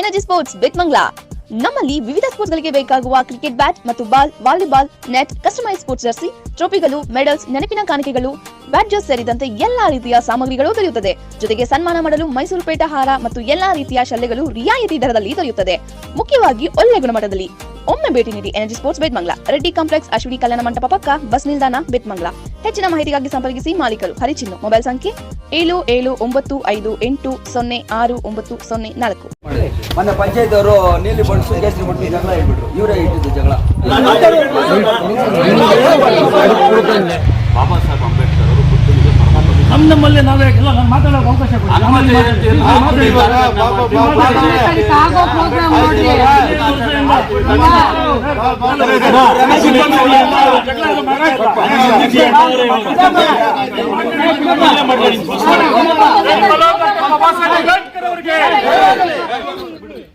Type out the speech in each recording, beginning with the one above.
Energy sports ಬೆಟ್ಮಂಗ್ಲಾ ನಮ್ಮಲ್ಲಿ ವಿವಿಧ sports ಗಳಿಗೆ ಬೇಕಾಗುವ ಕ್ರಿಕೆಟ್ ಬ್ಯಾಟ್ ಮತ್ತು ball, volleyball, net customise sports jersey ಟ್ರೋಫಿಗಳು medals ನೆನಪಿನ ಕಾಣಿಕೆಗಳು ಬ್ಯಾಡ್ಜಸ್ ಸೇರಿದಂತೆ ಎಲ್ಲಾ ರೀತಿಯ ಸಾಮಗ್ರಿಗಳು ದೊರೆಯುತ್ತದೆ. ಜೊತೆಗೆ ಸನ್ಮಾನ ಮಾಡಲು ಮೈಸೂರು ಪೇಟ ಹಾರ ಮತ್ತು ಎಲ್ಲಾ ರೀತಿಯ ಶಲ್ಯಗಳು ರಿಯಾಯಿತಿ ದರದಲ್ಲಿ ದೊರೆಯುತ್ತದೆ. ಮುಖ್ಯವಾಗಿ ಒಳ್ಳೆ ಗುಣಮಟ್ಟದಲ್ಲಿ. ಒಮ್ಮೆ ಭೇಟಿ ನೀಡಿ energy sports Betmangala Reddy complex Ashwini Kalyana Mantapa ಪಕ್ಕ ಬಸ್ ನಿಲ್ದಾಣ ಬೆಟ್ಮಂಗ್ಲಾ ಹೆಚ್ಚಿನ ಮಾಹಿತಿಗಾಗಿ ಸಂಪರ್ಕಿಸಿ ಮಾಲೀಕರು. ಹರಿಚಿನ್ನ. ಮೊಬೈಲ್ ಸಂಖ್ಯೆ ಏಳು ಏಳು ಒಂಬತ್ತು ಐದು ಎಂಟು ಸೊನ್ನೆ ಆರು ಒಂಬತ್ತು ಸೊನ್ನೆ ನಾಲ್ಕು. ಮೊನ್ನೆ ಪಂಚಾಯತ್ ಅವರು ನೀಲಿ ಬಣ್ಣ ಕೇಸರಿ ಬಣ್ಣ ಜಗಳ ಹೇಳ್ಬಿಟ್ರು ಇವರೇ ಇಟ್ಟಿದ್ದು ಜಗಳ. ಬಾಬಾ ಸಾಹೇಬ್ ಅಂಬೇಡ್ಕರ್ ಅವರು ಪರಮ ನಮ್ಮ ನಮ್ಮಲ್ಲಿ ನಾವೇ ಎಲ್ಲ ನಾನು ಮಾತಾಡೋಕೆ ಅವಕಾಶ ಕೊಡಿ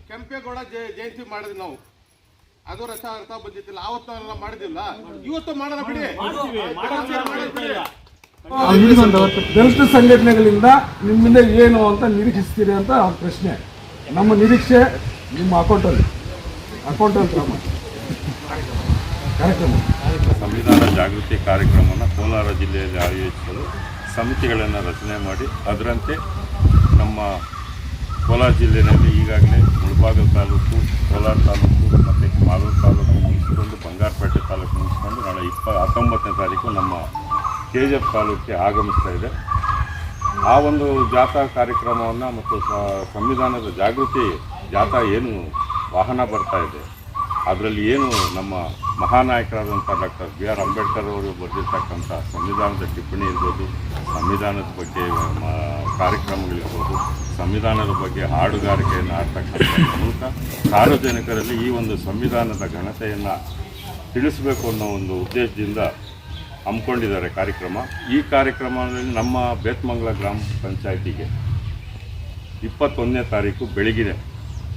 ಕೆಂಪೇಗೌಡ ಜಯ- ಜಯಂತಿ ಮಾಡಿದ್ವಿ ನಾವು. ಅದು ರಥ ಅರ್ಥ ಬಂದಿತ್ತಿಲ್ಲ. ಆವತ್ತು ಮಾಡಿದಿಲ್ಲ ಇವತ್ತು ಮಾಡೋಣ ಬಿಡಿ. ದಲಿತ ಸಂಘಟನೆಗಳಿಂದ ನಿಮ್ಮಿಂದ ಏನು ಅಂತ ನಿರೀಕ್ಷಿಸ್ತೀರಿ ಅಂತ ಪ್ರಶ್ನೆ. ನಮ್ಮ ನಿರೀಕ್ಷೆ ನಿಮ್ಮ ಅಕೌಂಟಲ್ಲಿ ಸಂವಿಧಾನ ಜಾಗೃತಿ ಕಾರ್ಯಕ್ರಮವನ್ನು ಕೋಲಾರ ಜಿಲ್ಲೆಯಲ್ಲಿ ಆಯೋಜಿಸಲು ಸಮಿತಿಗಳನ್ನು ರಚನೆ ಮಾಡಿ, ಅದರಂತೆ ನಮ್ಮ ಕೋಲಾರ ಜಿಲ್ಲೆಯಲ್ಲಿ ಈಗಾಗಲೇ ಮುಳಬಾಗಲು ತಾಲೂಕು, ಕೋಲಾರ ತಾಲೂಕು ಮತ್ತು ಮಾಲೂರು ತಾಲೂಕು ಮುಗಿಸಿಕೊಂಡು ಬಂಗಾರಪೇಟೆ ತಾಲೂಕು ಮುಗಿಸ್ಕೊಂಡು ನಾಳೆ ಇಪ್ಪ, ಹತ್ತೊಂಬತ್ತನೇ ತಾರೀಕು ನಮ್ಮ ಕೆ ಜಿ ಎಫ್ ತಾಲೂಕಿಗೆ ಆಗಮಿಸ್ತಾ ಇದೆ. ಆ ಒಂದು ಜಾಥಾ ಕಾರ್ಯಕ್ರಮವನ್ನು ಮತ್ತು ಸಂವಿಧಾನದ ಜಾಗೃತಿ ಜಾಥಾ ಏನು ವಾಹನ ಬರ್ತಾ ಇದೆ. ಅದರಲ್ಲಿ ಏನು ನಮ್ಮ ಮಹಾನಾಯಕರಾದಂಥ ಡಾಕ್ಟರ್ ಬಿ ಆರ್ ಅಂಬೇಡ್ಕರ್ ಅವರು ಬರೆದಿರ್ತಕ್ಕಂಥ ಸಂವಿಧಾನದ ಟಿಪ್ಪಣಿ ಇರ್ಬೋದು, ಸಂವಿಧಾನದ ಬಗ್ಗೆ ಕಾರ್ಯಕ್ರಮಗಳಿರ್ಬೋದು, ಸಂವಿಧಾನದ ಬಗ್ಗೆ ಹಾಡುಗಾರಿಕೆಯನ್ನು ಆಡ್ತಕ್ಕಂಥ ಮೂಲಕ ಸಾರ್ವಜನಿಕರಲ್ಲಿ ಈ ಒಂದು ಸಂವಿಧಾನದ ಘನತೆಯನ್ನು ತಿಳಿಸಬೇಕು ಅನ್ನೋ ಒಂದು ಉದ್ದೇಶದಿಂದ ಹಮ್ಮಿಕೊಂಡಿದ್ದಾರೆ ಕಾರ್ಯಕ್ರಮ. ಈ ಕಾರ್ಯಕ್ರಮದಲ್ಲಿ ನಮ್ಮ ಬೇತ್ಮಂಗಲ ಗ್ರಾಮ ಪಂಚಾಯಿತಿಗೆ ಇಪ್ಪತ್ತೊಂದನೇ ತಾರೀಕು ಬೆಳಗಿನ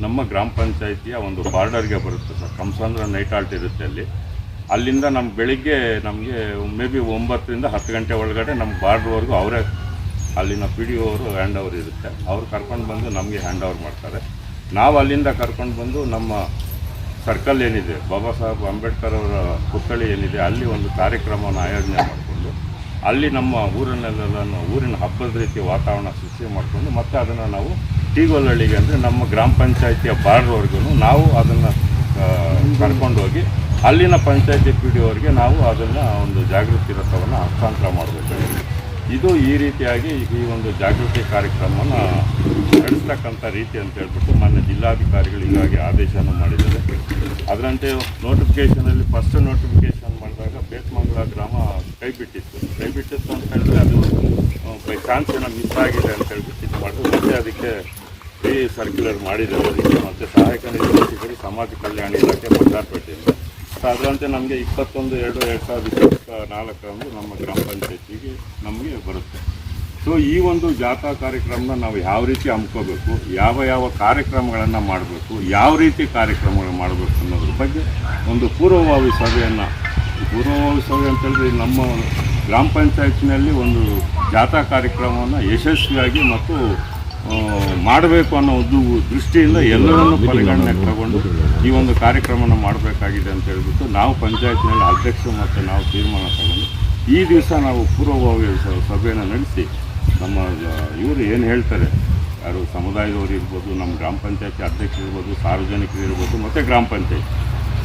ನಮ್ಮ ಗ್ರಾಮ ಪಂಚಾಯಿತಿಯ ಒಂದು ಬಾರ್ಡರ್ಗೆ ಬರುತ್ತೆ ಸರ್. ಕಂಸಂದ್ರ ನೈಟ್ ಆಲ್ಟ್ ಇರುತ್ತೆ ಅಲ್ಲಿ. ಅಲ್ಲಿಂದ ನಮ್ಮ ಬೆಳಿಗ್ಗೆ ನಮಗೆ ಮೇ ಬಿ ಒಂಬತ್ತರಿಂದ ಹತ್ತು ಗಂಟೆ ಒಳಗಡೆ ನಮ್ಮ ಬಾರ್ಡ್ರ್ವರೆಗೂ ಅವರೇ ಅಲ್ಲಿನ ಪಿ ಡಿ ಅವರು ಹ್ಯಾಂಡ್ ಓವರ್ ಇರುತ್ತೆ. ಅವ್ರು ಕರ್ಕೊಂಡು ಬಂದು ನಮಗೆ ಹ್ಯಾಂಡ್ ಓವರ್ ಮಾಡ್ತಾರೆ. ನಾವು ಅಲ್ಲಿಂದ ಕರ್ಕೊಂಡು ಬಂದು ನಮ್ಮ ಸರ್ಕಲ್ ಏನಿದೆ, ಬಾಬಾ ಸಾಹೇಬ್ ಅಂಬೇಡ್ಕರ್ ಅವರ ಪುತ್ಥಳಿ ಏನಿದೆ, ಅಲ್ಲಿ ಒಂದು ಕಾರ್ಯಕ್ರಮವನ್ನು ಆಯೋಜನೆ ಮಾಡಿಕೊಂಡು ಅಲ್ಲಿ ನಮ್ಮ ಊರಿನಲ್ಲೆಲ್ಲ ಊರಿನ ಹಬ್ಬದ ರೀತಿ ವಾತಾವರಣ ಸೃಷ್ಟಿ ಮಾಡಿಕೊಂಡು ಮತ್ತೆ ಅದನ್ನು ನಾವು ಟೀಗೋಲಹಳ್ಳಿಗೆ ಅಂದರೆ ನಮ್ಮ ಗ್ರಾಮ ಪಂಚಾಯಿತಿಯ ಬಾರ್ಡ್ವರೆಗೂ ನಾವು ಅದನ್ನು ಕರ್ಕೊಂಡು ಹೋಗಿ ಅಲ್ಲಿನ ಪಂಚಾಯಿತಿ ಪಿ ಡಿ ಅವರಿಗೆ ನಾವು ಅದನ್ನು ಒಂದು ಜಾಗೃತಿ ರಥವನ್ನು ಹಸ್ತಾಂತರ ಮಾಡಬೇಕಾಗಿದೆ. ಇದು ಈ ರೀತಿಯಾಗಿ ಈ ಒಂದು ಜಾಗೃತಿ ಕಾರ್ಯಕ್ರಮನ ನಡೆಸ್ತಕ್ಕಂಥ ರೀತಿ ಅಂತ ಹೇಳ್ಬಿಟ್ಟು ಮಾನ್ಯ ಜಿಲ್ಲಾಧಿಕಾರಿಗಳು ಹೀಗಾಗಿ ಆದೇಶವನ್ನು ಮಾಡಿದ್ದಾರೆ. ಅದರಂತೆ ನೋಟಿಫಿಕೇಷನಲ್ಲಿ ಫಸ್ಟ್ ನೋಟಿಫಿಕೇಷನ್ ಮಾಡಿದಾಗ ಬೇಸ್ಮಂಗಲ ಗ್ರಾಮ ಕೈ ಬಿಟ್ಟಿತ್ತು ಕೈ ಬಿಟ್ಟಿತ್ತು ಅಂತ ಹೇಳಿದ್ರೆ ಅದು ಬೈ ಚಾನ್ಸ್ ಏನೋ ಮಿಸ್ ಆಗಿದೆ ಅಂತ ಹೇಳ್ಬಿಟ್ಟು ಇದು ಮಾಡಿದ್ರು. ಮತ್ತೆ ಅದಕ್ಕೆ ಫ್ರೀ ಸರ್ಕ್ಯುಲರ್ ಮಾಡಿದ್ದಾರೆ. ಅದಕ್ಕೆ ಮತ್ತು ಸಹಾಯಕ ನಿರ್ದೇಶಕರು, ಸಮಾಜ ಕಲ್ಯಾಣ ಇಲಾಖೆ ಬಂಗಾರಪೇಟೆಯಿಂದ ಸೊ ಅದರಂತೆ ನಮಗೆ ಇಪ್ಪತ್ತೊಂದು, ಎರಡು ಎರಡು ಸಾವಿರದ ಇಪ್ಪತ್ತ ನಾಲ್ಕರಂದು ನಮ್ಮ ಗ್ರಾಮ ಪಂಚಾಯತಿಗೆ ನಮಗೆ ಬರುತ್ತೆ. ಸೊ ಈ ಒಂದು ಜಾಥಾ ಕಾರ್ಯಕ್ರಮನ ನಾವು ಯಾವ ರೀತಿ ಹಮ್ಕೋಬೇಕು, ಯಾವ ಯಾವ ಕಾರ್ಯಕ್ರಮಗಳನ್ನು ಮಾಡಬೇಕು, ಯಾವ ರೀತಿ ಕಾರ್ಯಕ್ರಮಗಳು ಮಾಡಬೇಕು ಅನ್ನೋದ್ರ ಬಗ್ಗೆ ಒಂದು ಪೂರ್ವಭಾವಿ ಸಭೆಯನ್ನು ಪೂರ್ವಭಾವಿ ಸಭೆ ಅಂತ ಹೇಳಿದ್ರೆ ನಮ್ಮ ಗ್ರಾಮ ಪಂಚಾಯತ್ನಲ್ಲಿ ಒಂದು ಜಾಥಾ ಕಾರ್ಯಕ್ರಮವನ್ನು ಯಶಸ್ವಿಯಾಗಿ ಮತ್ತು ಮಾಡಬೇಕು ಅನ್ನೋ ಒಂದು ದೃಷ್ಟಿಯಿಂದ ಎಲ್ಲರನ್ನೂ ಪರಿಗಣನೆ ತಗೊಂಡು ಈ ಒಂದು ಕಾರ್ಯಕ್ರಮನ ಮಾಡಬೇಕಾಗಿದೆ ಅಂತ ಹೇಳ್ಬಿಟ್ಟು ನಾವು ಪಂಚಾಯತ್ನಲ್ಲಿ ಅಧ್ಯಕ್ಷರು ಮತ್ತು ನಾವು ತೀರ್ಮಾನ ತಗೊಂಡು ಈ ದಿವಸ ನಾವು ಪೂರ್ವಭಾವಿ ಸಭೆಯನ್ನು ನಡೆಸಿ ನಮ್ಮ ಇವರು ಏನು ಹೇಳ್ತಾರೆ ಯಾರು ಸಮುದಾಯದವರು ಇರ್ಬೋದು ನಮ್ಮ ಗ್ರಾಮ ಪಂಚಾಯತಿ ಅಧ್ಯಕ್ಷರು ಇರ್ಬೋದು ಸಾರ್ವಜನಿಕರು ಇರ್ಬೋದು ಮತ್ತು ಗ್ರಾಮ ಪಂಚಾಯತ್.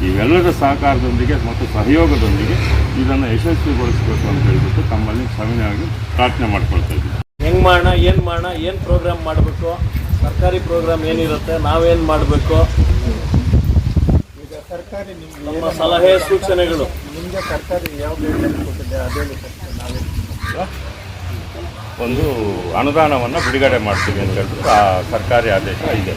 ಇವೆಲ್ಲರ ಸಹಕಾರದೊಂದಿಗೆ ಮತ್ತು ಸಹಯೋಗದೊಂದಿಗೆ ಇದನ್ನು ಯಶಸ್ವಿಗೊಳಿಸಬೇಕು ಅಂತ ಹೇಳಿಬಿಟ್ಟು ತಮ್ಮಲ್ಲಿ ಸವಿನಯವಾಗಿ ಪ್ರಾರ್ಥನೆ ಮಾಡ್ಕೊಳ್ತಾ ಇದ್ದೀವಿ. ಹೆಂಗ್ ಮಾಡೋಣ ಏನು ಮಾಡೋಣ ಏನು ಪ್ರೋಗ್ರಾಮ್ ಮಾಡಬೇಕು ಸರ್ಕಾರಿ ಪ್ರೋಗ್ರಾಮ್ ಏನಿರುತ್ತೆ ನಾವೇನು ಮಾಡಬೇಕು? ನಮ್ಮ ಸಲಹೆ ಸೂಚನೆಗಳು. ಒಂದು ಅನುದಾನವನ್ನು ಬಿಡುಗಡೆ ಮಾಡ್ತೀವಿ ಅಂತ ಹೇಳ್ಬಿಟ್ಟು ಆ ಸರ್ಕಾರಿ ಆದೇಶ ಇದೆ.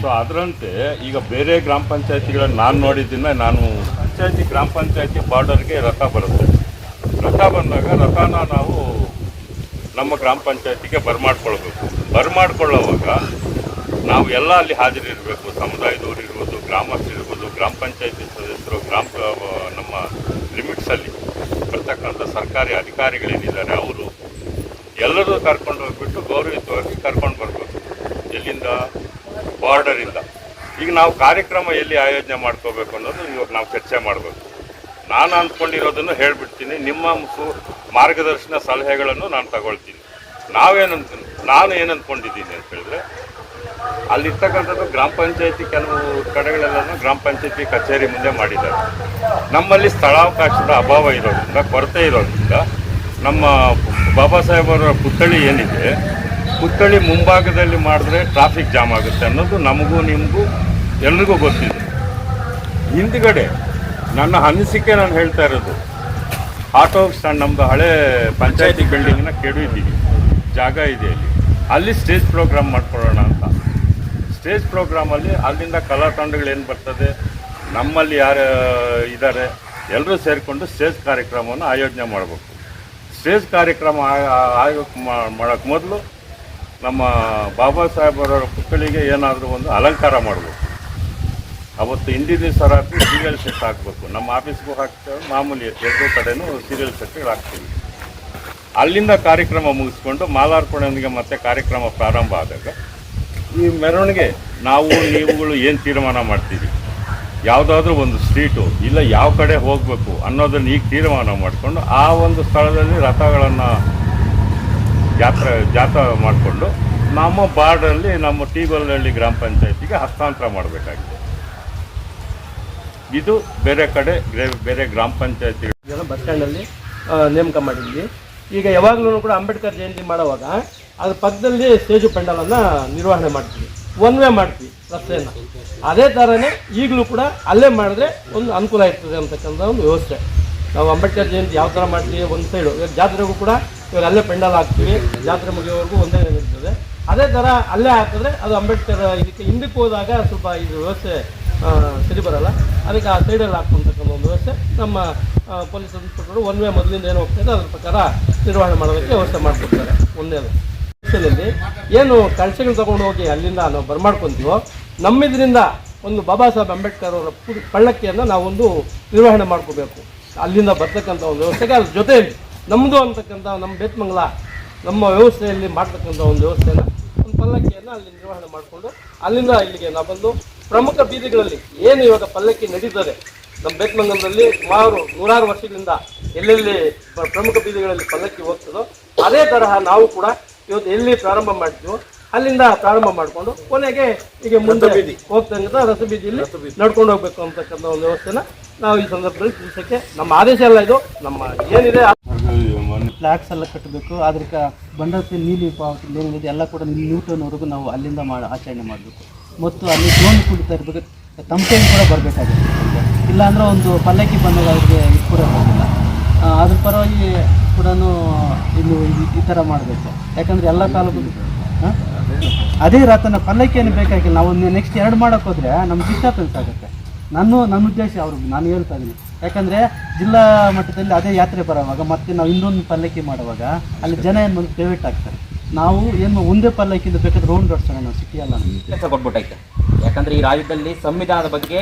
ಸೊ ಅದರಂತೆ ಈಗ ಬೇರೆ ಗ್ರಾಮ ಪಂಚಾಯತಿಗಳನ್ನು ನಾನು ನೋಡಿದ್ದನ್ನ ನಾನು ಪಂಚಾಯತಿ ಗ್ರಾಮ ಪಂಚಾಯತಿ ಬಾರ್ಡರ್ಗೆ ರಥ ಬರುತ್ತೆ. ರಥ ಬಂದಾಗ ರಥನ ನಾವು ನಮ್ಮ ಗ್ರಾಮ ಪಂಚಾಯತಿಗೆ ಬರ್ಮಾಡ್ಕೊಳ್ಬೇಕು. ಬರ್ಮಾಡ್ಕೊಳ್ಳೋವಾಗ ನಾವು ಎಲ್ಲ ಅಲ್ಲಿ ಹಾಜರಿರಬೇಕು. ಸಮುದಾಯದವ್ರು ಇರ್ಬೋದು, ಗ್ರಾಮಸ್ಥರು ಇರ್ಬೋದು, ಗ್ರಾಮ ಪಂಚಾಯತಿ ಸದಸ್ಯರು, ಗ್ರಾಮ ನಮ್ಮ ಲಿಮಿಟ್ಸಲ್ಲಿ ಬರ್ತಕ್ಕಂಥ ಸರ್ಕಾರಿ ಅಧಿಕಾರಿಗಳೇನಿದ್ದಾರೆ, ಅವರು ಎಲ್ಲರೂ ಕರ್ಕೊಂಡು ಹೋಗ್ಬಿಟ್ಟು ಗೌರವಿತವಾಗಿ ಕರ್ಕೊಂಡು ಬರ್ಬೋದು. ಎಲ್ಲಿಂದ ಬಾರ್ಡರಿಂದ ಈಗ ನಾವು ಕಾರ್ಯಕ್ರಮ ಎಲ್ಲಿ ಆಯೋಜನೆ ಮಾಡ್ಕೋಬೇಕು ಅನ್ನೋದು ಇವಾಗ ನಾವು ಚರ್ಚೆ ಮಾಡಬೇಕು ನಾನು ಅಂದ್ಕೊಂಡಿರೋದನ್ನು ಹೇಳ್ಬಿಡ್ತೀನಿ. ನಿಮ್ಮ ಸು, ಮಾರ್ಗದರ್ಶನ ಸಲಹೆಗಳನ್ನು ನಾನು ತಗೊಳ್ತೀನಿ. ನಾವೇನು ನಾನು ಏನು ಅಂದ್ಕೊಂಡಿದ್ದೀನಿ ಅಂತ ಹೇಳಿದ್ರೆ, ಅಲ್ಲಿರ್ತಕ್ಕಂಥದ್ದು ಗ್ರಾಮ ಪಂಚಾಯತಿ ಕೆಲವು ಕಡೆಗಳೆಲ್ಲ ಗ್ರಾಮ ಪಂಚಾಯತಿ ಕಚೇರಿ ಮುಂದೆ ಮಾಡಿದ್ದಾರೆ. ನಮ್ಮಲ್ಲಿ ಸ್ಥಳಾವಕಾಶದ ಅಭಾವ ಇರೋದ್ರಿಂದ, ಕೊರತೆ ಇರೋದ್ರಿಂದ ನಮ್ಮ ಬಾಬಾ ಸಾಹೇಬರ ಪುತ್ಥಳಿ ಏನಿದೆ, ಪುತ್ಥಳಿ ಮುಂಭಾಗದಲ್ಲಿ ಮಾಡಿದ್ರೆ ಟ್ರಾಫಿಕ್ ಜಾಮ್ ಆಗುತ್ತೆ ಅನ್ನೋದು ನಮಗೂ, ನಿಮಗೂ, ಎಲ್ರಿಗೂ ಗೊತ್ತಿದೆ. ಹಿಂದ್ಗಡೆ ನನ್ನ ಅನಿಸಿಕೆ ನಾನು ಹೇಳ್ತಾ ಇರೋದು, ಆಟೋ ಸ್ಟ್ಯಾಂಡ್ ನಮ್ಮದು ಹಳೆ ಪಂಚಾಯತಿ ಬಿಲ್ಡಿಂಗ್ನ ಕೆಡವಿದ್ದೀವಿ ಜಾಗ ಇದೆ ಅಲ್ಲಿ ಅಲ್ಲಿ ಸ್ಟೇಜ್ ಪ್ರೋಗ್ರಾಮ್ ಮಾಡ್ಕೊಳ್ಳೋಣ ಅಂತ. ಸ್ಟೇಜ್ ಪ್ರೋಗ್ರಾಮಲ್ಲಿ ಅಲ್ಲಿಂದ ಕಲಾ ತಂಡಗಳು ಏನು ಬರ್ತದೆ, ನಮ್ಮಲ್ಲಿ ಯಾರು ಇದ್ದಾರೆ ಎಲ್ಲರೂ ಸೇರಿಕೊಂಡು ಸ್ಟೇಜ್ ಕಾರ್ಯಕ್ರಮವನ್ನು ಆಯೋಜನೆ ಮಾಡಬೇಕು. ಸ್ಟೇಜ್ ಕಾರ್ಯಕ್ರಮ ಆಯೋಗ ಮಾಡೋಕ್ಕೆ ಮೊದಲು ನಮ್ಮ ಬಾಬಾ ಸಾಹೇಬರವರ ಪುಕ್ಕಳಿಗೆ ಏನಾದರೂ ಒಂದು ಅಲಂಕಾರ ಮಾಡಬೇಕು. ಅವತ್ತು ಹಿಂದಿನ ದಿವಸ ರಾತ್ರಿ ಸೀರಿಯಲ್ ಸೆಟ್ ಹಾಕಬೇಕು. ನಮ್ಮ ಆಫೀಸ್ಗೂ ಹಾಕ್ತೇವೆ, ಮಾಮೂಲಿ ಎರಡು ಕಡೆನೂ ಸೀರಿಯಲ್ ಸೆಟ್ಗಳು ಹಾಕ್ತೀವಿ. ಅಲ್ಲಿಂದ ಕಾರ್ಯಕ್ರಮ ಮುಗಿಸ್ಕೊಂಡು ಮಾಲಾರ್ಪಣೆಯೊಂದಿಗೆ ಮತ್ತೆ ಕಾರ್ಯಕ್ರಮ ಪ್ರಾರಂಭ ಆದಾಗ ಈ ಮೆರವಣಿಗೆ, ನಾವು, ನೀವುಗಳು ಏನು ತೀರ್ಮಾನ ಮಾಡ್ತೀವಿ? ಯಾವುದಾದ್ರೂ ಒಂದು ಸ್ಟ್ರೀಟು ಇಲ್ಲ ಯಾವ ಕಡೆ ಹೋಗಬೇಕು ಅನ್ನೋದನ್ನು ಈಗ ತೀರ್ಮಾನ ಮಾಡಿಕೊಂಡು ಆ ಒಂದು ಸ್ಥಳದಲ್ಲಿ ರಥಗಳನ್ನು ಜಾತ್ರೆ ಜಾಥಾ ಮಾಡಿಕೊಂಡು ನಮ್ಮ ಬಾರ್ಡಲ್ಲಿ ನಮ್ಮ ಟೀಬಲ್ಹಳ್ಳಿ ಗ್ರಾಮ ಪಂಚಾಯತಿಗೆ ಹಸ್ತಾಂತರ ಮಾಡಬೇಕಾಗಿದೆ. ಇದು ಬೇರೆ ಕಡೆ, ಬೇರೆ ಗ್ರಾಮ ಪಂಚಾಯತಿ ಇದೆಲ್ಲ ಬಸ್ ಸ್ಟ್ಯಾಂಡಲ್ಲಿ ನೇಮಕ ಮಾಡಿದ್ವಿ. ಈಗ ಯಾವಾಗಲೂ ಕೂಡ ಅಂಬೇಡ್ಕರ್ ಜಯಂತಿ ಮಾಡುವಾಗ, ಅದ್ರ ಪಕ್ಕದಲ್ಲಿ ಸ್ಟೇಜು ಪೆಂಡಲನ್ನು ನಿರ್ವಹಣೆ ಮಾಡ್ತೀವಿ. ಒನ್ ವೇ ಮಾಡ್ತೀವಿ. ರಸ್ತೆಯನ್ನು ಅದೇ ಥರನೇ ಈಗಲೂ ಕೂಡ ಅಲ್ಲೇ ಮಾಡಿದ್ರೆ ಒಂದು ಅನುಕೂಲ ಇರ್ತದೆ ಅಂತಕ್ಕಂಥ ಒಂದು ವ್ಯವಸ್ಥೆ. ನಾವು ಅಂಬೇಡ್ಕರ್ ಜಯಂತಿ ಯಾವ ಥರ ಮಾಡ್ತೀವಿ ಒಂದು ಸೈಡು ಇವಾಗ ಜಾತ್ರೆಗೂ ಕೂಡ ಇವಾಗ ಅಲ್ಲೇ ಪೆಂಡಲ್ ಹಾಕ್ತೀವಿ. ಜಾತ್ರೆ ಮುಗಿಯೋವರೆಗೂ ಒಂದೇ ಇರ್ತದೆ. ಅದೇ ಥರ ಅಲ್ಲೇ ಹಾಕಿದ್ರೆ ಅದು ಅಂಬೇಡ್ಕರ್ ಇದಕ್ಕೆ ಹಿಂದಕ್ಕೆ ಹೋದಾಗ ಸ್ವಲ್ಪ ಇದು ವ್ಯವಸ್ಥೆ ಸರಿ ಬರಲ್ಲ. ಅದಕ್ಕೆ ಆ ಸೈಡಲ್ಲಿ ಹಾಕ್ಕೊಂತಕ್ಕಂಥ ಒಂದು ವ್ಯವಸ್ಥೆ. ನಮ್ಮ ಪೊಲೀಸ್ ಇನ್ಸ್ಪೆಕ್ಟರ್ ಒನ್ ವೇ ಮೊದಲಿಂದ ಏನು ಹೋಗ್ತದೆ ಅದ್ರ ಪ್ರಕಾರ ನಿರ್ವಹಣೆ ಮಾಡೋದಕ್ಕೆ ವ್ಯವಸ್ಥೆ ಮಾಡಿಕೊಡ್ತಾರೆ. ಒಂದೇ ಅದು. ಏನು ಕಳಸೆಗಳು ತೊಗೊಂಡು ಹೋಗಿ ಅಲ್ಲಿಂದ ನಾವು ಬರ್ಮಾಡ್ಕೊಂತೀವೋ ನಮ್ಮಿದ್ರಿಂದ ಒಂದು ಬಾಬಾ ಸಾಹೇಬ್ ಅಂಬೇಡ್ಕರ್ ಅವರ ಪಳ್ಳಕ್ಕಿಯನ್ನು ನಾವೊಂದು ನಿರ್ವಹಣೆ ಮಾಡ್ಕೋಬೇಕು. ಅಲ್ಲಿಂದ ಬರ್ತಕ್ಕಂಥ ಒಂದು ವ್ಯವಸ್ಥೆಗೆ ಅದ್ರ ಜೊತೆಯಲ್ಲಿ ನಮ್ಮದು ಅಂತಕ್ಕಂಥ ನಮ್ಮ ಬೇತ್ಮಂಗಲ ನಮ್ಮ ವ್ಯವಸ್ಥೆಯಲ್ಲಿ ಮಾಡ್ತಕ್ಕಂಥ ಒಂದು ವ್ಯವಸ್ಥೆನ ಒಂದು ಪಲ್ಲಕ್ಕಿಯನ್ನು ಅಲ್ಲಿ ನಿರ್ವಹಣೆ ಮಾಡಿಕೊಂಡು ಅಲ್ಲಿಂದ ಇಲ್ಲಿಗೆ ನಾವು ಬಂದು ಪ್ರಮುಖ ಬೀದಿಗಳಲ್ಲಿ ಏನು ಇವಾಗ ಪಲ್ಲಕ್ಕಿ ನಡೀತದೆ ನಮ್ಮ ಬೇತ್ಮಂಗಲದಲ್ಲಿ ಸುಮಾರು ನೂರಾರು ವರ್ಷದಿಂದ ಎಲ್ಲೆಲ್ಲಿ ಪ್ರಮುಖ ಬೀದಿಗಳಲ್ಲಿ ಪಲ್ಲಕ್ಕಿ ಹೋಗ್ತದೋ, ಅದೇ ತರಹ ನಾವು ಕೂಡ ಇವತ್ತು ಎಲ್ಲಿ ಪ್ರಾರಂಭ ಮಾಡ್ತೀವೋ ಅಲ್ಲಿಂದ ಪ್ರಾರಂಭ ಮಾಡಿಕೊಂಡು ಕೊನೆಗೆ ಈಗ ಮುಂದೆ ಹೋಗ್ತಕ್ಕಂಥ ರಸಬೀದಿಯಲ್ಲಿ ನಡ್ಕೊಂಡು ಹೋಗ್ಬೇಕು ಅಂತಕ್ಕಂಥ ಒಂದು ವ್ಯವಸ್ಥೆನ ನಾವು ಈ ಸಂದರ್ಭದಲ್ಲಿ ತಿಳಿಸೋಕ್ಕೆ ನಮ್ಮ ಆದೇಶ ಎಲ್ಲ ಇದು. ನಮ್ಮ ಏನಿದೆ ಫ್ಲಾಕ್ಸ್ ಎಲ್ಲ ಕಟ್ಟಬೇಕು. ಅದಕ್ಕೆ ಬಂಡಸ ನೀಲಿ ಪಾವತಿ ಏನಿದೆ ಎಲ್ಲ ಕೂಡ ನ್ಯೂಟನ್ವರೆಗೂ ನಾವು ಅಲ್ಲಿಂದ ಮಾಡಿ ಆಚರಣೆ ಮಾಡಬೇಕು. ಮತ್ತು ಅಲ್ಲಿ ಡ್ರೋನ್ ಕುಡಿತಾ ಇರಬೇಕು. ತಮಟೆಗೆ ಕೂಡ ಬರಬೇಕಾಗುತ್ತೆ. ಇಲ್ಲಾಂದ್ರೆ ಒಂದು ಪಲ್ಲಕ್ಕಿ ಬಂದಾಗ ಅವ್ರಿಗೆ ಇದು ಕೂಡ ಬರೋದಿಲ್ಲ. ಆ, ಅದ್ರ ಪರವಾಗಿ ಕೂಡ ಇನ್ನು ಈ- ಈ ಥರ ಮಾಡಬೇಕು. ಯಾಕಂದರೆ ಎಲ್ಲ ಕಾಲಕ್ಕೂ ಹಾಂ? ಅದೇ ರಾತನ ಪಲ್ಲಕ್ಕಿಯನ್ನು ಬೇಕಾಗಿಲ್ಲ. ನಾವು ನೆಕ್ಸ್ಟ್ ಎರಡು ಮಾಡೋಕೆ ಹೋದರೆ ನಮ್ಮ ಡಿಸ್ಟರ್ಬೆನ್ಸ್ ಆಗುತ್ತೆ. ನಾನು, ನನ್ನ ಉದ್ದೇಶ ಅವ್ರಿಗೆ, ನಾನು ಹೇಳ್ತಾ ಇದ್ದೀನಿ ಯಾಕಂದರೆ ಜಿಲ್ಲಾ ಮಟ್ಟದಲ್ಲಿ ಅದೇ ಯಾತ್ರೆ ಬರೋವಾಗ ಮತ್ತೆ ನಾವು ಇನ್ನೊಂದು ಪಲ್ಲಕ್ಕಿ ಮಾಡುವಾಗ ಅಲ್ಲಿ ಜನ ಏನು ಬಂದು ಫೇವ್ರೇಟ್ ಆಗ್ತಾರೆ. ನಾವು ಏನು ಒಂದೇ ಪಲ್ಲಕ್ಕಿಂದ ಬೇಕಾದ್ರೆ ರೌಂಡ್ ಹೊಡ್ಸೋಣ ನಾವು ನಮಗೆ ಕೆಲಸ ಕೊಟ್ಬಿಟ್ಟೈತೆ ಯಾಕಂದರೆ ಈ ರಾಜ್ಯದಲ್ಲಿ ಸಂವಿಧಾನದ ಬಗ್ಗೆ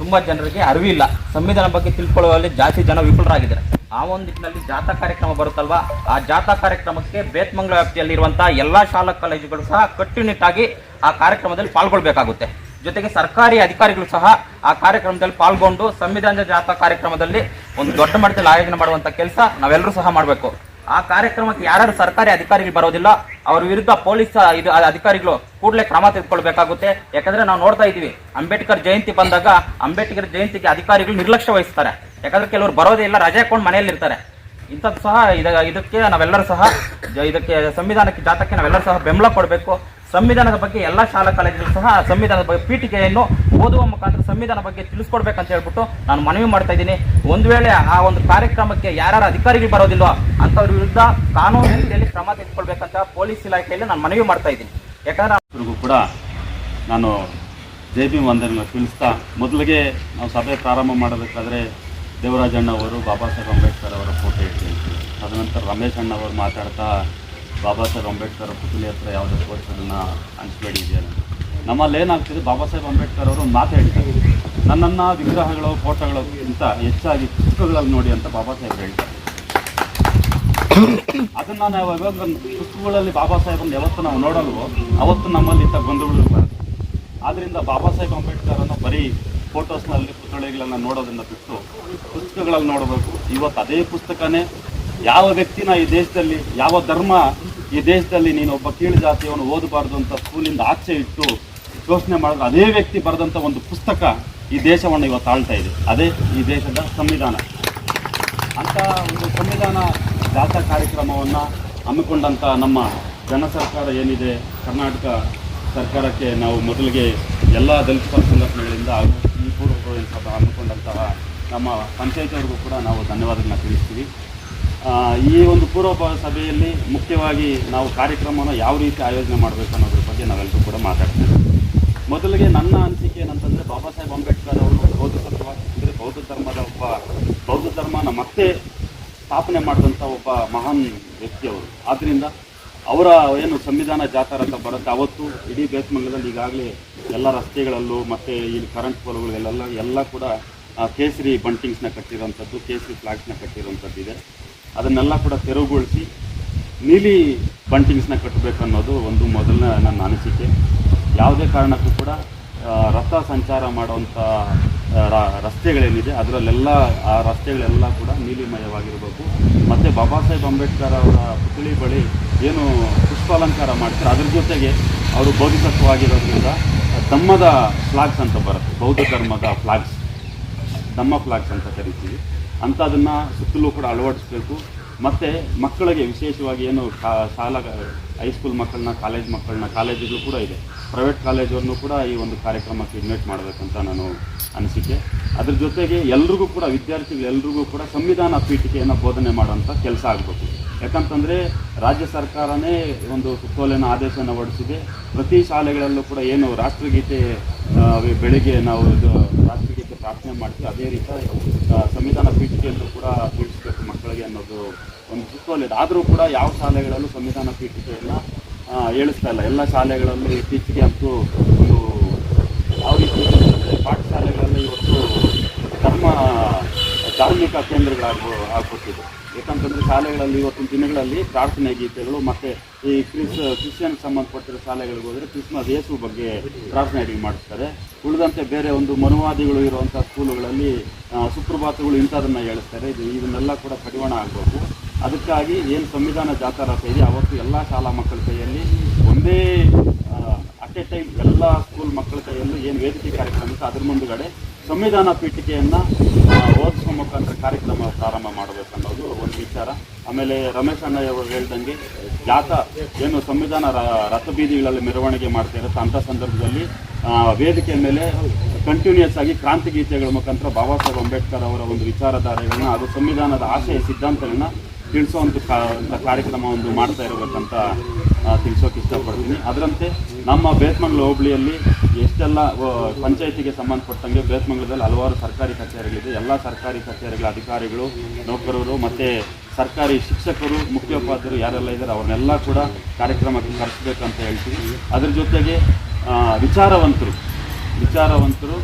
ತುಂಬ ಜನರಿಗೆ ಅರಿವಿಲ್ಲ. ಸಂವಿಧಾನ ಬಗ್ಗೆ ತಿಳ್ಕೊಳ್ಳುವಲ್ಲಿ ಜಾಸ್ತಿ ಜನ ವಿಫಲರಾಗಿದ್ದಾರೆ. ಆ ಒಂದು ನಿಟ್ಟಿನಲ್ಲಿ ಜಾಥಾ ಕಾರ್ಯಕ್ರಮ ಬರುತ್ತಲ್ವಾ? ಆ ಜಾಥಾ ಕಾರ್ಯಕ್ರಮಕ್ಕೆ ಬೇತ್ಮಂಗ್ಲ ವ್ಯಾಪ್ತಿಯಲ್ಲಿರುವಂತಹ ಎಲ್ಲಾ ಶಾಲಾ ಕಾಲೇಜುಗಳು ಸಹ ಕಟ್ಟುನಿಟ್ಟಾಗಿ ಆ ಕಾರ್ಯಕ್ರಮದಲ್ಲಿ ಪಾಲ್ಗೊಳ್ಬೇಕಾಗುತ್ತೆ. ಜೊತೆಗೆ ಸರ್ಕಾರಿ ಅಧಿಕಾರಿಗಳು ಸಹ ಆ ಕಾರ್ಯಕ್ರಮದಲ್ಲಿ ಪಾಲ್ಗೊಂಡು ಸಂವಿಧಾನದ ಜಾಥಾ ಕಾರ್ಯಕ್ರಮದಲ್ಲಿ ಒಂದು ದೊಡ್ಡ ಮಟ್ಟದಲ್ಲಿ ಆಯೋಜನೆ ಮಾಡುವಂತ ಕೆಲಸ ನಾವೆಲ್ಲರೂ ಸಹ ಮಾಡಬೇಕು. ಆ ಕಾರ್ಯಕ್ರಮಕ್ಕೆ ಯಾರು ಸರ್ಕಾರಿ ಅಧಿಕಾರಿಗಳು ಬರೋದಿಲ್ಲ, ಅವರ ವಿರುದ್ಧ ಪೊಲೀಸ್ ಇದು ಅಧಿಕಾರಿಗಳು ಕೂಡಲೇ ಕ್ರಮ ತೆಗೆದುಕೊಳ್ಬೇಕಾಗುತ್ತೆ. ಯಾಕಂದ್ರೆ ನಾವು ನೋಡ್ತಾ ಇದ್ದೀವಿ, ಅಂಬೇಡ್ಕರ್ ಜಯಂತಿ ಬಂದಾಗ ಅಂಬೇಡ್ಕರ್ ಜಯಂತಿಗೆ ಅಧಿಕಾರಿಗಳು ನಿರ್ಲಕ್ಷ್ಯ ವಹಿಸ್ತಾರೆ. ಯಾಕಂದ್ರೆ ಕೆಲವರು ಬರೋದೇ ಇಲ್ಲ, ರಜೆ ಹಾಕೊಂಡು ಮನೆಯಲ್ಲಿ ಇರ್ತಾರೆ. ಇಂಥದ್ದು ಸಹ ಇದ ಇದಕ್ಕೆ ನಾವೆಲ್ಲರೂ ಸಹ ಇದಕ್ಕೆ ಸಂವಿಧಾನಕ್ಕೆ ಜಾತಕ್ಕೆ ನಾವೆಲ್ಲರೂ ಸಹ ಬೆಂಬಲ ಕೊಡಬೇಕು. ಸಂವಿಧಾನದ ಬಗ್ಗೆ ಎಲ್ಲ ಶಾಲಾ ಕಾಲೇಜುಗಳು ಸಹ ಸಂವಿಧಾನದ ಬಗ್ಗೆ ಪೀಠಿಕೆಯನ್ನು ಓದುವ ಮುಖಾಂತರ ಸಂವಿಧಾನ ಬಗ್ಗೆ ತಿಳಿಸ್ಕೊಡ್ಬೇಕಂತ ಹೇಳ್ಬಿಟ್ಟು ನಾನು ಮನವಿ ಮಾಡ್ತಾ ಇದ್ದೀನಿ. ಒಂದು ವೇಳೆ ಆ ಒಂದು ಕಾರ್ಯಕ್ರಮಕ್ಕೆ ಯಾರ್ಯಾರ ಅಧಿಕಾರಿಗಳು ಬರೋದಿಲ್ವೋ ಅಂಥವ್ರ ವಿರುದ್ಧ ಕಾನೂನು ರೀತಿಯಲ್ಲಿ ಕ್ರಮ ತೆಗೆದುಕೊಳ್ಬೇಕಂತ ಪೊಲೀಸ್ ಇಲಾಖೆಯಲ್ಲಿ ನಾನು ಮನವಿ ಮಾಡ್ತಾ ಇದ್ದೀನಿ. ಯಾಕಂದ್ರೆ ಕೂಡ ನಾನು ಜೈ ಬಿ ವಂದನೆ ತಿಳಿಸ್ತಾ ಮೊದಲಿಗೆ ನಾವು ಸಭೆ ಪ್ರಾರಂಭ ಮಾಡಬೇಕಾದ್ರೆ ದೇವರಾಜಣ್ಣ ಅವರು ಬಾಬಾ ಸಾಹೇಬ್ ಅಂಬೇಡ್ಕರ್ ಅವರ ಫೋಟೋ ಇಟ್ಟಿರ್ತೀವಿ ತದನಂತರ ರಮೇಶ್ ಅಣ್ಣವರು ಮಾತಾಡ್ತಾ ಬಾಬಾ ಸಾಹೇಬ್ ಅಂಬೇಡ್ಕರ್ ಪುತ್ಲಿ ಹತ್ರ ಯಾವುದೇ ಪೋಸ್ಟರನ್ನು ಹಂಚಬೇಡಿ ಇದೆಯಲ್ಲ ನಮ್ಮಲ್ಲಿ ಏನಾಗ್ತಿದೆ, ಬಾಬಾ ಸಾಹೇಬ್ ಅಂಬೇಡ್ಕರ್ ಅವರು ಒಂದು ಮಾತು ಹೇಳ್ತಾರೆ. ನನ್ನನ್ನು ವಿಗ್ರಹಗಳು ಫೋಟೋಗಳಿಗಿಂತ ಹೆಚ್ಚಾಗಿ ಪುಸ್ತಕಗಳಲ್ಲಿ ನೋಡಿ ಅಂತ ಬಾಬಾ ಸಾಹೇಬ್ ಹೇಳ್ತಾರೆ. ಅದನ್ನು ನಾವು ಯಾವಾಗ ಪುಸ್ತಕಗಳಲ್ಲಿ ಬಾಬಾ ಸಾಹೇಬ್ ಯಾವತ್ತು ನಾವು ನೋಡಲ್ವೋ, ಅವತ್ತು ನಮ್ಮಲ್ಲಿ ಇಂಥ ಬಂಧುಗಳು ಬರುತ್ತೆ. ಆದ್ದರಿಂದ ಬಾಬಾ ಸಾಹೇಬ್ ಅಂಬೇಡ್ಕರ್ ಅನ್ನೋ ಬರೀ ಫೋಟೋಸ್ನಲ್ಲಿ ಪುತ್ಥಳಿಗಳನ್ನ ನೋಡೋದನ್ನ ಬಿಟ್ಟು ಪುಸ್ತಕಗಳಲ್ಲಿ ನೋಡಬೇಕು. ಇವತ್ತು ಅದೇ ಪುಸ್ತಕನೇ. ಯಾವ ವ್ಯಕ್ತಿನ ಈ ದೇಶದಲ್ಲಿ, ಯಾವ ಧರ್ಮ ಈ ದೇಶದಲ್ಲಿ ನೀನು ಒಬ್ಬ ಕೀಳು ಜಾತಿಯವನು ಓದಬಾರ್ದು ಅಂತ ಸ್ಕೂಲಿಂದ ಆಚೆ ಇಟ್ಟು ಯೋಚನೆ ಮಾಡಿದ್ರೆ ಅದೇ ವ್ಯಕ್ತಿ ಬರೆದಂಥ ಒಂದು ಪುಸ್ತಕ ಈ ದೇಶವನ್ನು ಇವತ್ತು ಆಳ್ತಾ ಇದೆ. ಅದೇ ಈ ದೇಶದ ಸಂವಿಧಾನ. ಅಂತ ಒಂದು ಸಂವಿಧಾನ ಜಾಥಾ ಕಾರ್ಯಕ್ರಮವನ್ನು ಹಮ್ಮಿಕೊಂಡಂಥ ನಮ್ಮ ಜನ ಸರ್ಕಾರ ಏನಿದೆ, ಕರ್ನಾಟಕ ಸರ್ಕಾರಕ್ಕೆ ನಾವು ಮೊದಲಿಗೆ ಎಲ್ಲ ದಲಿತ ಸಂಘಟನೆಗಳಿಂದ ಸಭಾ ಹಮ್ಮಿಕೊಂಡಂತಹ ನಮ್ಮ ಪಂಚಾಯತಿಯವರಿಗೂ ಕೂಡ ನಾವು ಧನ್ಯವಾದಗಳನ್ನ ತಿಳಿಸ್ತೀವಿ. ಈ ಒಂದು ಪೂರ್ವ ಸಭೆಯಲ್ಲಿ ಮುಖ್ಯವಾಗಿ ನಾವು ಕಾರ್ಯಕ್ರಮವನ್ನು ಯಾವ ರೀತಿ ಆಯೋಜನೆ ಮಾಡಬೇಕು ಅನ್ನೋದ್ರ ಬಗ್ಗೆ ನಾವೆಲ್ಲರೂ ಕೂಡ ಮಾತಾಡ್ತೇವೆ. ಮೊದಲಿಗೆ ನನ್ನ ಅನಿಸಿಕೆ ಏನಂತಂದರೆ ಬಾಬಾ ಸಾಹೇಬ್ ಅಂಬೇಡ್ಕರ್ ಅವರು ಬೌದ್ಧ ತತ್ವ ಅಂದರೆ ಬೌದ್ಧ ಧರ್ಮದ ಒಬ್ಬ, ಬೌದ್ಧ ಧರ್ಮನ ಮತ್ತೆ ಸ್ಥಾಪನೆ ಮಾಡಿದಂಥ ಒಬ್ಬ ಮಹಾನ್ ವ್ಯಕ್ತಿಯವರು ಆದ್ದರಿಂದ ಅವರ ಏನು ಸಂವಿಧಾನ ಜಾಥಾರ ಅಂತ ಬರುತ್ತೆ. ಅವತ್ತು ಇಡೀ ಬೇಸ್ಮಂಗಲದಲ್ಲಿ ಈಗಾಗಲೇ ಎಲ್ಲ ರಸ್ತೆಗಳಲ್ಲೂ ಮತ್ತು ಇಲ್ಲಿ ಕರೆಂಟ್ ಪೋಲ್ಗಳಿಗೆಲ್ಲ ಎಲ್ಲ ಕೂಡ ಕೇಸರಿ ಬಂಟಿಂಗ್ಸ್ನ ಕಟ್ಟಿರೋಂಥದ್ದು ಕೇಸರಿ ಫ್ಲಾಗ್ಸ್ನ ಕಟ್ಟಿರೋಂಥದ್ದು ಇದೆ. ಅದನ್ನೆಲ್ಲ ಕೂಡ ತೆರವುಗೊಳಿಸಿ ನೀಲಿ ಬಂಟಿಂಗ್ಸ್ನ ಕಟ್ಟಬೇಕು ಅನ್ನೋದು ಒಂದು ಮೊದಲನೇ ನನ್ನ ಅನಿಸಿಕೆ. ಯಾವುದೇ ಕಾರಣಕ್ಕೂ ಕೂಡ ರಥ ಸಂಚಾರ ಮಾಡುವಂಥ ರಸ್ತೆಗಳೇನಿದೆ, ಅದರಲ್ಲೆಲ್ಲ, ಆ ರಸ್ತೆಗಳೆಲ್ಲ ಕೂಡ ನೀಲಿಮಯವಾಗಿರಬೇಕು. ಮತ್ತು ಬಾಬಾ ಸಾಹೇಬ್ ಅಂಬೇಡ್ಕರ್ ಅವರ ಪುತ್ಳಿ ಬಳಿ ಏನು ಪುಷ್ಪಾಲಂಕಾರ ಮಾಡ್ತಾರೆ, ಅದ್ರ ಜೊತೆಗೆ ಅವರು ಬೋಧಿಸತ್ವವಾಗಿರೋದ್ರಿಂದ ಧಮ್ಮದ ಫ್ಲಾಗ್ಸ್ ಅಂತ ಬರುತ್ತೆ, ಬೌದ್ಧ ಧರ್ಮದ ಫ್ಲಾಗ್ಸ್ ಧಮ್ಮ ಫ್ಲಾಗ್ಸ್ ಅಂತ ಕರಿತೀವಿ. ಅಂಥದನ್ನು ಸುತ್ತಲೂ ಕೂಡ ಅಳವಡಿಸ್ಬೇಕು. ಮತ್ತು ಮಕ್ಕಳಿಗೆ ವಿಶೇಷವಾಗಿ ಏನು ಶಾಲಾ, ಹೈಸ್ಕೂಲ್ ಮಕ್ಕಳನ್ನ, ಕಾಲೇಜ್ ಮಕ್ಕಳನ್ನ, ಕಾಲೇಜುಗಳು ಕೂಡ ಇದೆ. ಪ್ರೈವೇಟ್ ಕಾಲೇಜನ್ನು ಕೂಡ ಈ ಒಂದು ಕಾರ್ಯಕ್ರಮಕ್ಕೆ ಇನ್ವೈಟ್ ಮಾಡಬೇಕಂತ ನಾನು ಅನಿಸಿಕೆ. ಅದ್ರ ಜೊತೆಗೆ ಎಲ್ರಿಗೂ ಕೂಡ, ವಿದ್ಯಾರ್ಥಿಗಳೆಲ್ರಿಗೂ ಕೂಡ ಸಂವಿಧಾನ ಪೀಠಿಕೆಯನ್ನು ಬೋಧನೆ ಮಾಡುವಂಥ ಕೆಲಸ ಆಗಬೇಕು. ಯಾಕಂತಂದರೆ ರಾಜ್ಯ ಸರ್ಕಾರನೇ ಒಂದು ಸುತ್ತೋಲೆನ ಆದೇಶವನ್ನು ಹೊರಡಿಸಿದೆ. ಪ್ರತಿ ಶಾಲೆಗಳಲ್ಲೂ ಕೂಡ ಏನು ರಾಷ್ಟ್ರಗೀತೆ ಬೆಳಿಗ್ಗೆ ನಾವು ಇದು ರಾಷ್ಟ್ರಗೀತೆ ಪ್ರಾರ್ಥನೆ ಮಾಡ್ತೀವಿ, ಅದೇ ರೀತಿ ಸಂವಿಧಾನ ಪೀಠಿಕೆಯನ್ನು ಕೂಡ ತಿಳಿಸ್ಬೇಕು ಮಕ್ಕಳಿಗೆ ಅನ್ನೋದು ಒಂದು ಸುತ್ತೋಲೆ ಆದರೂ ಕೂಡ ಯಾವ ಶಾಲೆಗಳಲ್ಲೂ ಸಂವಿಧಾನ ಪೀಠಿಕೆಯನ್ನು ಹೇಳಿಸ್ತಾ ಇಲ್ಲ. ಎಲ್ಲ ಶಾಲೆಗಳಲ್ಲೂ ಇತ್ತೀಚೆಗೆ ಅಂತೂ ಒಂದು ಯಾವ ರೀತಿ ಪಾಠಶಾಲೆಗಳಲ್ಲಿ ಇವತ್ತು ಧರ್ಮ ಧಾರ್ಮಿಕ ಕೇಂದ್ರಗಳಾಗೋ, ಆಗ್ಬಿಟ್ಟಿದೆ. ಯಾಕಂತಂದರೆ ಶಾಲೆಗಳಲ್ಲಿ ಇವತ್ತಿನ ದಿನಗಳಲ್ಲಿ ಪ್ರಾರ್ಥನೆ ಗೀತೆಗಳು ಮತ್ತು ಈ ಕ್ರಿಸ್ ಕ್ರಿಶ್ಚಿಯನ್ ಸಂಬಂಧಪಟ್ಟಿರೋ ಶಾಲೆಗಳಿಗೆ ಹೋದರೆ ಕ್ರಿಸ್ಮಸ್ ಯೇಸು ಬಗ್ಗೆ ಪ್ರಾರ್ಥನೆ ಅಡಿಗೆ ಮಾಡಿಸ್ತಾರೆ ಉಳಿದಂತೆ ಬೇರೆ ಒಂದು ಮನುವಾದಿಗಳು ಇರುವಂಥ ಸ್ಕೂಲುಗಳಲ್ಲಿ ಸುಪ್ರಭಾತಗಳು ಇಂಥದನ್ನು ಹೇಳ್ತಾರೆ ಇದು, ಇದನ್ನೆಲ್ಲ ಕೂಡ ಕಡಿವಾಣ ಆಗಬೇಕು. ಅದಕ್ಕಾಗಿ ಏನು ಸಂವಿಧಾನ ಜಾತಾರ ರಥ ಇದೆ, ಅವತ್ತು ಎಲ್ಲ ಶಾಲಾ ಮಕ್ಕಳ ಕೈಯಲ್ಲಿ ಒಂದೇ ಅಟ್ ಎ ಟೈಮ್ ಎಲ್ಲ ಸ್ಕೂಲ್ ಮಕ್ಕಳ ಕೈಯಲ್ಲೂ ಏನು ವೇದಿಕೆ ಕಾರ್ಯಕ್ರಮ ಇತ್ತು, ಅದ್ರ ಮುಂದುಗಡೆ ಸಂವಿಧಾನ ಪೀಠಿಕೆಯನ್ನು ಓದಿಸುವ ಮುಖಾಂತರ ಕಾರ್ಯಕ್ರಮ ಪ್ರಾರಂಭ ಮಾಡಬೇಕು ಅನ್ನೋದು ಒಂದು ವಿಚಾರ. ಆಮೇಲೆ ರಮೇಶ್ ಅಣ್ಣಯ್ಯವರು ಹೇಳ್ದಂಗೆ ಜಾಥಾ ಏನು ಸಂವಿಧಾನ ರ- ರಥಬೀದಿಗಳಲ್ಲಿ ಮೆರವಣಿಗೆ ಮಾಡ್ತಾ ಇರುತ್ತೆ ಅಂಥ ಸಂದರ್ಭದಲ್ಲಿ ವೇದಿಕೆ ಮೇಲೆ ಕಂಟಿನ್ಯೂಸ್ ಆಗಿ ಕ್ರಾಂತಿ ಗೀತೆಗಳ ಮುಖಾಂತರ ಬಾಬಾ ಸಾಹೇಬ್ ಅಂಬೇಡ್ಕರ್ ಅವರ ಒಂದು ವಿಚಾರಧಾರೆಗಳನ್ನ, ಅದು ಸಂವಿಧಾನದ ಆಶಯ, ಸಿದ್ಧಾಂತಗಳನ್ನ ತಿಳಿಸೋವಂಥ ಅಂತ ಕಾರ್ಯಕ್ರಮ ಒಂದು ಮಾಡ್ತಾ ಇರಬೇಕಂತ ತಿಳಿಸೋಕೆ ಇಷ್ಟಪಡ್ತೀನಿ. ಅದರಂತೆ ನಮ್ಮ ಬೇತ್ಮಂಗ್ಲ ಹೋಬಳಿಯಲ್ಲಿ ಎಷ್ಟೆಲ್ಲ ಪಂಚಾಯಿತಿಗೆ ಸಂಬಂಧಪಟ್ಟಂಗೆ ಬೇತ್ಮಂಗ್ಲದಲ್ಲಿ ಹಲವಾರು ಸರ್ಕಾರಿ ಕಚೇರಿಗಳಿದೆ. ಎಲ್ಲ ಸರ್ಕಾರಿ ಕಚೇರಿಗಳ ಅಧಿಕಾರಿಗಳು, ನೌಕರರು ಮತ್ತು ಸರ್ಕಾರಿ ಶಿಕ್ಷಕರು, ಮುಖ್ಯೋಪಾಧ್ಯಾಯರು ಯಾರೆಲ್ಲ ಇದ್ದಾರೆ ಅವ್ರನ್ನೆಲ್ಲ ಕೂಡ ಕಾರ್ಯಕ್ರಮಕ್ಕೆ ಕರೆಸಬೇಕಂತ ಹೇಳ್ತೀವಿ ಅದ್ರ ಜೊತೆಗೆ ವಿಚಾರವಂತರು ವಿಚಾರವಂತರು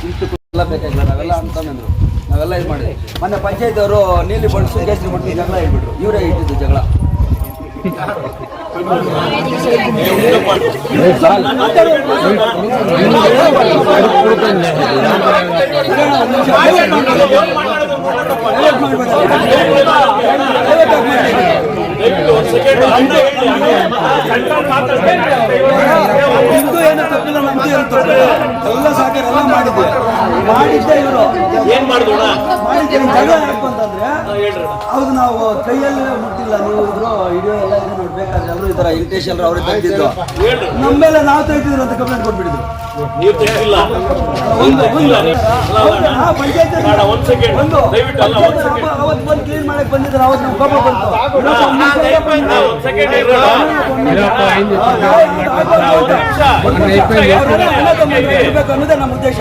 ಚಿಂತಕ ಎಲ್ಲ ಬೇಕಾಗಿಲ್ಲ ನಾವೆಲ್ಲ ಇದು ಮಾಡಿದ್ವಿ ಮೊನ್ನೆ ಪಂಚಾಯತ್ ಅವರು ನೀಲಿ ಬಣ್ಣ ಕೇಸರಿ ಬಣ್ಣ ಜಗಳ ಹೇಳ್ಬಿಟ್ರು ಇವರೇ ಇಟ್ಟಿದ್ದು ಜಗಳ ನಿಮ್ದು ಏನು ತಪ್ಪಿಲ್ಲ ನಮ್ದು ಏನೋ ತಪ್ಪಿಲ್ಲ ಎಲ್ಲ ಸಾಕಾರ ಎಲ್ಲ ಮಾಡಿದ್ದೆ. ಮಾಡಿದ್ದೆ ಇವರು. ಏನ್ ಮಾಡಿದ್ರು ಮಾಡಿದ್ದೆ. ಜಗಳ ಯಾಕೆ ಅಂತಂದ್ರೆ ಹೌದು ನಾವು ಕೈಯಲ್ಲಿ ಮುಟ್ಟಿಲ್ಲ ನೀವು ಇದ್ರು ವಿಡಿಯೋ ಎಲ್ಲ ಇದು ನೋಡ್ಬೇಕಾದ್ರೆ ಎಲ್ಲರೂ ಈ ತರ ಎಲ್ಲರೂ ಅವ್ರಿಗೆ ತೆಗೆದಿದ್ದು. ನಮ್ಮ ಮೇಲೆ ನಾವು ತೈತಿದ್ರು ಅಂತ ಕಂಪ್ಲೇಂಟ್ ಕೊಟ್ಬಿಟ್ಟಿದ್ರು. ತೆಗಿಲ್ಲ ಒಂದು ದಯವಿಟ್ಟು ಅಲ್ಲ. ಅವತ್ತು ಬಂದು ಕ್ಲೀನ್ ಮಾಡಕ್ಕೆ ಬಂದಿದ್ರು ಅವತ್ತು ನಮ್ಮ ಕೋಪ ಬಂತು ಒಂದ್ ಸೆಕೆಂಡ್ ಅನ್ನೋದೇ ನಮ್ಮ ಉದ್ದೇಶ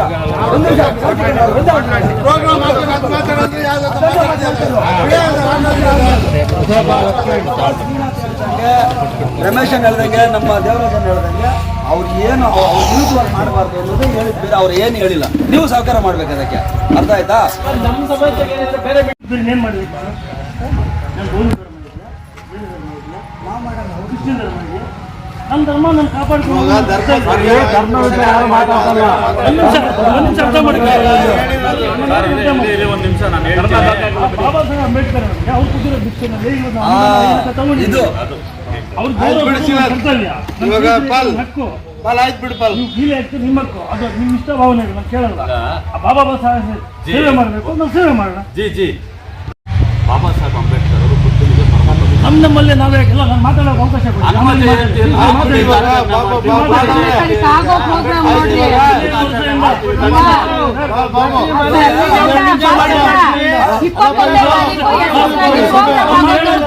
ಒಂದು ನಿಮಿಷ ಪ್ರೋಗ್ರಾಮ್ ಮಾತಾಡೋದ್ರೆ ಯಾವ್ದು ರಮೇಶ್ ಅಣ್ಣ ಹೇಳ್ದಂಗೆ ನಮ್ಮ ದೇವರಾಜನ್ ಹೇಳ್ದಂಗೆ ಅವ್ರು ಏನು ಅವ್ರು ಯೂಸ್ ಮಾಡಬಾರ್ದು ಅನ್ನೋದು ಹೇಳಿದ್ ಬೇರೆ ಅವ್ರು ಏನು ಹೇಳಿಲ್ಲ. ನೀವು ಸಹಕಾರ ಮಾಡ್ಬೇಕು ಅದಕ್ಕೆ. ಅರ್ಥ ಆಯ್ತಾ? ನಮ್ಮ ಧರ್ಮ ನಾನು ಕಾಪಾಡ್ಕೊಂಡು ಬಾಬಾ ಸಾಹೇಬ್ ಅಂಬೇಡ್ಕರ್ ಅವ್ರು. ಇದು ಇವಾಗ ಪಾಲ್. ಹಕ್ಕು. ಪಾಲ್ ಆಯ್ತು ಬಿಡು ಪಾಲ್. ನೀವು ಕೀಲೆ ಹಾಕ್ತೀರಿ ನಿಮ್ಮ ಹಕ್ಕು. ಅದು ನಿಮ್ಮ ಇಷ್ಟ ಭಾವನೆ ನಾನು ಕೇಳಲ್ಲ. ಆ ಬಾಬಾ ಸಾಹೇಬ್ ಸೇವೆ ಮಾಡಬೇಕು ನಾವು ಸೇವೆ ಮಾಡೋಣ. ಜಿ ಜಿ. ಬಾಬಾ ಸಾಹೇಬ್ ಅಂಬೇಡ್ಕರ್ ಅವರು ಬುದ್ಧನಿಗೆ ನಮ್ಮ ನಮ್ಮಲ್ಲಿ ನಾವೇ ಇಲ್ಲ ನಾನು ಮಾತಾಡೋಕೆ ಅವಕಾಶ ಕೊಡಿ ಇಪ್ಪತ್ತೊಂದನೇ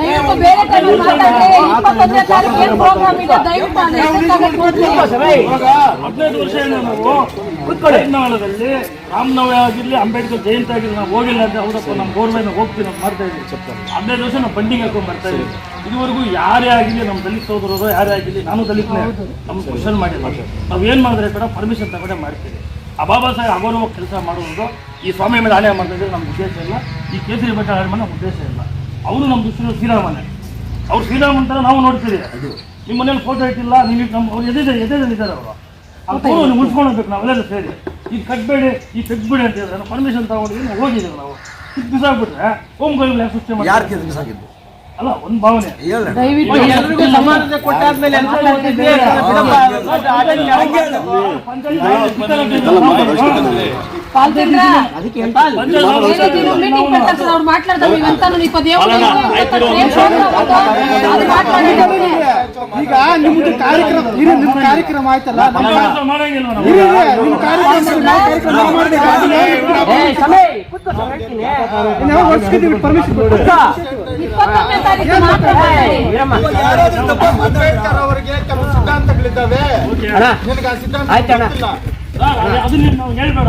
ದಯವಿಟ್ಟು ಬೇರೆ ಕಡೆ ಮಾತಾಡ್ರಿ ಇಪ್ಪತ್ತೊಂದನೇ ತಾರೀಕು ಏನ್ ಪ್ರೋಗ್ರಾಮ್ ಇದೆ. ದಯವಿಟ್ಟು ಅಲ್ಲಿ ಎಷ್ಟೊತ್ತಾಗುತ್ತೆ ನೋಡ್ರಿ. ಹದಿನೈದು ವರ್ಷ ಏನು ನಾವು ರಾಮನವಮಿ ಆಗಿರ್ಲಿ ಅಂಬೇಡ್ಕರ್ ಜಯಂತಿ ಆಗಿರ್ಲಿ ನಾವು ಹೋಗಿಲ್ಲ ಅಂದ್ರೆ ಹೌದಪ್ಪ ನಮ್ಮ ಗೋರ್ಮೆಂಟ್ ಹೋಗ್ತೀವಿ ನಾವು ಮಾಡ್ತಾ ಇದ್ದೀವಿ. ಹದಿನೈದು ವರ್ಷ ನಾವು ಬಂಡಿಗೆ ಹಾಕೊಂಡ್ ಬರ್ತಾ ಇದ್ದೀವಿ. ಇದುವರೆಗೂ ಯಾರೇ ಆಗಿರ್ಲಿ ನಮ್ಮ ದಲಿತ ಸೋದರರು ಯಾರೇ ಆಗಿರ್ಲಿ ನಾನು ದಲಿತನೇ. ನಮ್ಮ ಕ್ವಶನ್ ಮಾಡಿಲ್ಲ. ನಾವು ಏನು ಮಾಡಿದ್ರೆ ಕೂಡ ಪರ್ಮಿಷನ್ ತಗೊಂಡೆ ಮಾಡ್ತೀವಿ. ಆ ಬಾಬಾ ಸಾಹೇಬ್ ಅಗೌರವ ಕೆಲಸ ಮಾಡುವುದು ಈ ಸ್ವಾಮಿ ಮೇಲೆ ಆಲಯ ಮಾಡ್ತಾ ಇದ್ರೆ ನಮ್ಮ ಉದ್ದೇಶ ಇಲ್ಲ. ಈ ಕೇಸರಿ ಬೆಟ್ಟ ನಮ್ಮ ಉದ್ದೇಶ ಇಲ್ಲ. ಅವರು ನಮ್ಮ ದೃಷ್ಟಿಯಲ್ಲಿ ಶ್ರೀರಾಮನ. ಅವ್ರು ಶ್ರೀರಾಮನ್ ಥರ ನಾವು ನೋಡ್ತೀವಿ ನಿಮ್ಮ ಮನೇಲಿ ಫೋಟೋ ಇಟ್ಟಿಲ್ಲ ನೀವು ನಮ್ಮ ಅವ್ರು ಎದೆ ಎದೆದಲ್ಲಿದ್ದಾರೆ ಅವರು. ಆ ಫೋಟೋ ನಾವೆಲ್ಲ ಉಳಿಸ್ಕೊಂಡು ನಾವೆಲ್ಲರೂ ಸೇರಿ. ಈಗ ಕಟ್ಬೇಡಿ ಈ ಕಟ್ಬೇಡಿ ಅಂತ ಹೇಳಿದ್ರೆ ಪರ್ಮಿಷನ್ ತಗೊಂಡಿದ್ದೀವಿ ನಾವು ಹೋಗಿದ್ದೀವಿ ನಾವು. ಇದು ಬಿಸಾಕ್ಬಿಟ್ರೆ ಸೃಷ್ಟಿ ಮಾಡಿ ಯಾರು ಕಿತ್ತು ಬಿಸಾಕಿದ್ದು? ಅಲ್ಲ ಒಂದು ಭಾವನೆ. ದಯವಿಟ್ಟು ಈಗ ನಿಮ್ದು ಕಾರ್ಯಕ್ರಮ ಇರಿ ನಿಮ್ಮ ಕಾರ್ಯಕ್ರಮ ಆಯ್ತಲ್ಲ ನಿಮ್ ಕಾರ್ಯಕ್ರಮ ಅವರಿಗೆ ಕೆಲವು ಸಿದ್ಧಾಂತಗಳಿದ್ದಾವೆ? ನಿನಗೆ ಆ ಸಿದ್ಧಾಂತ ಗೊತ್ತಿಲ್ಲ. ಅದನ್ನ ನಾವು ಹೇಳ್ಬೇಡ.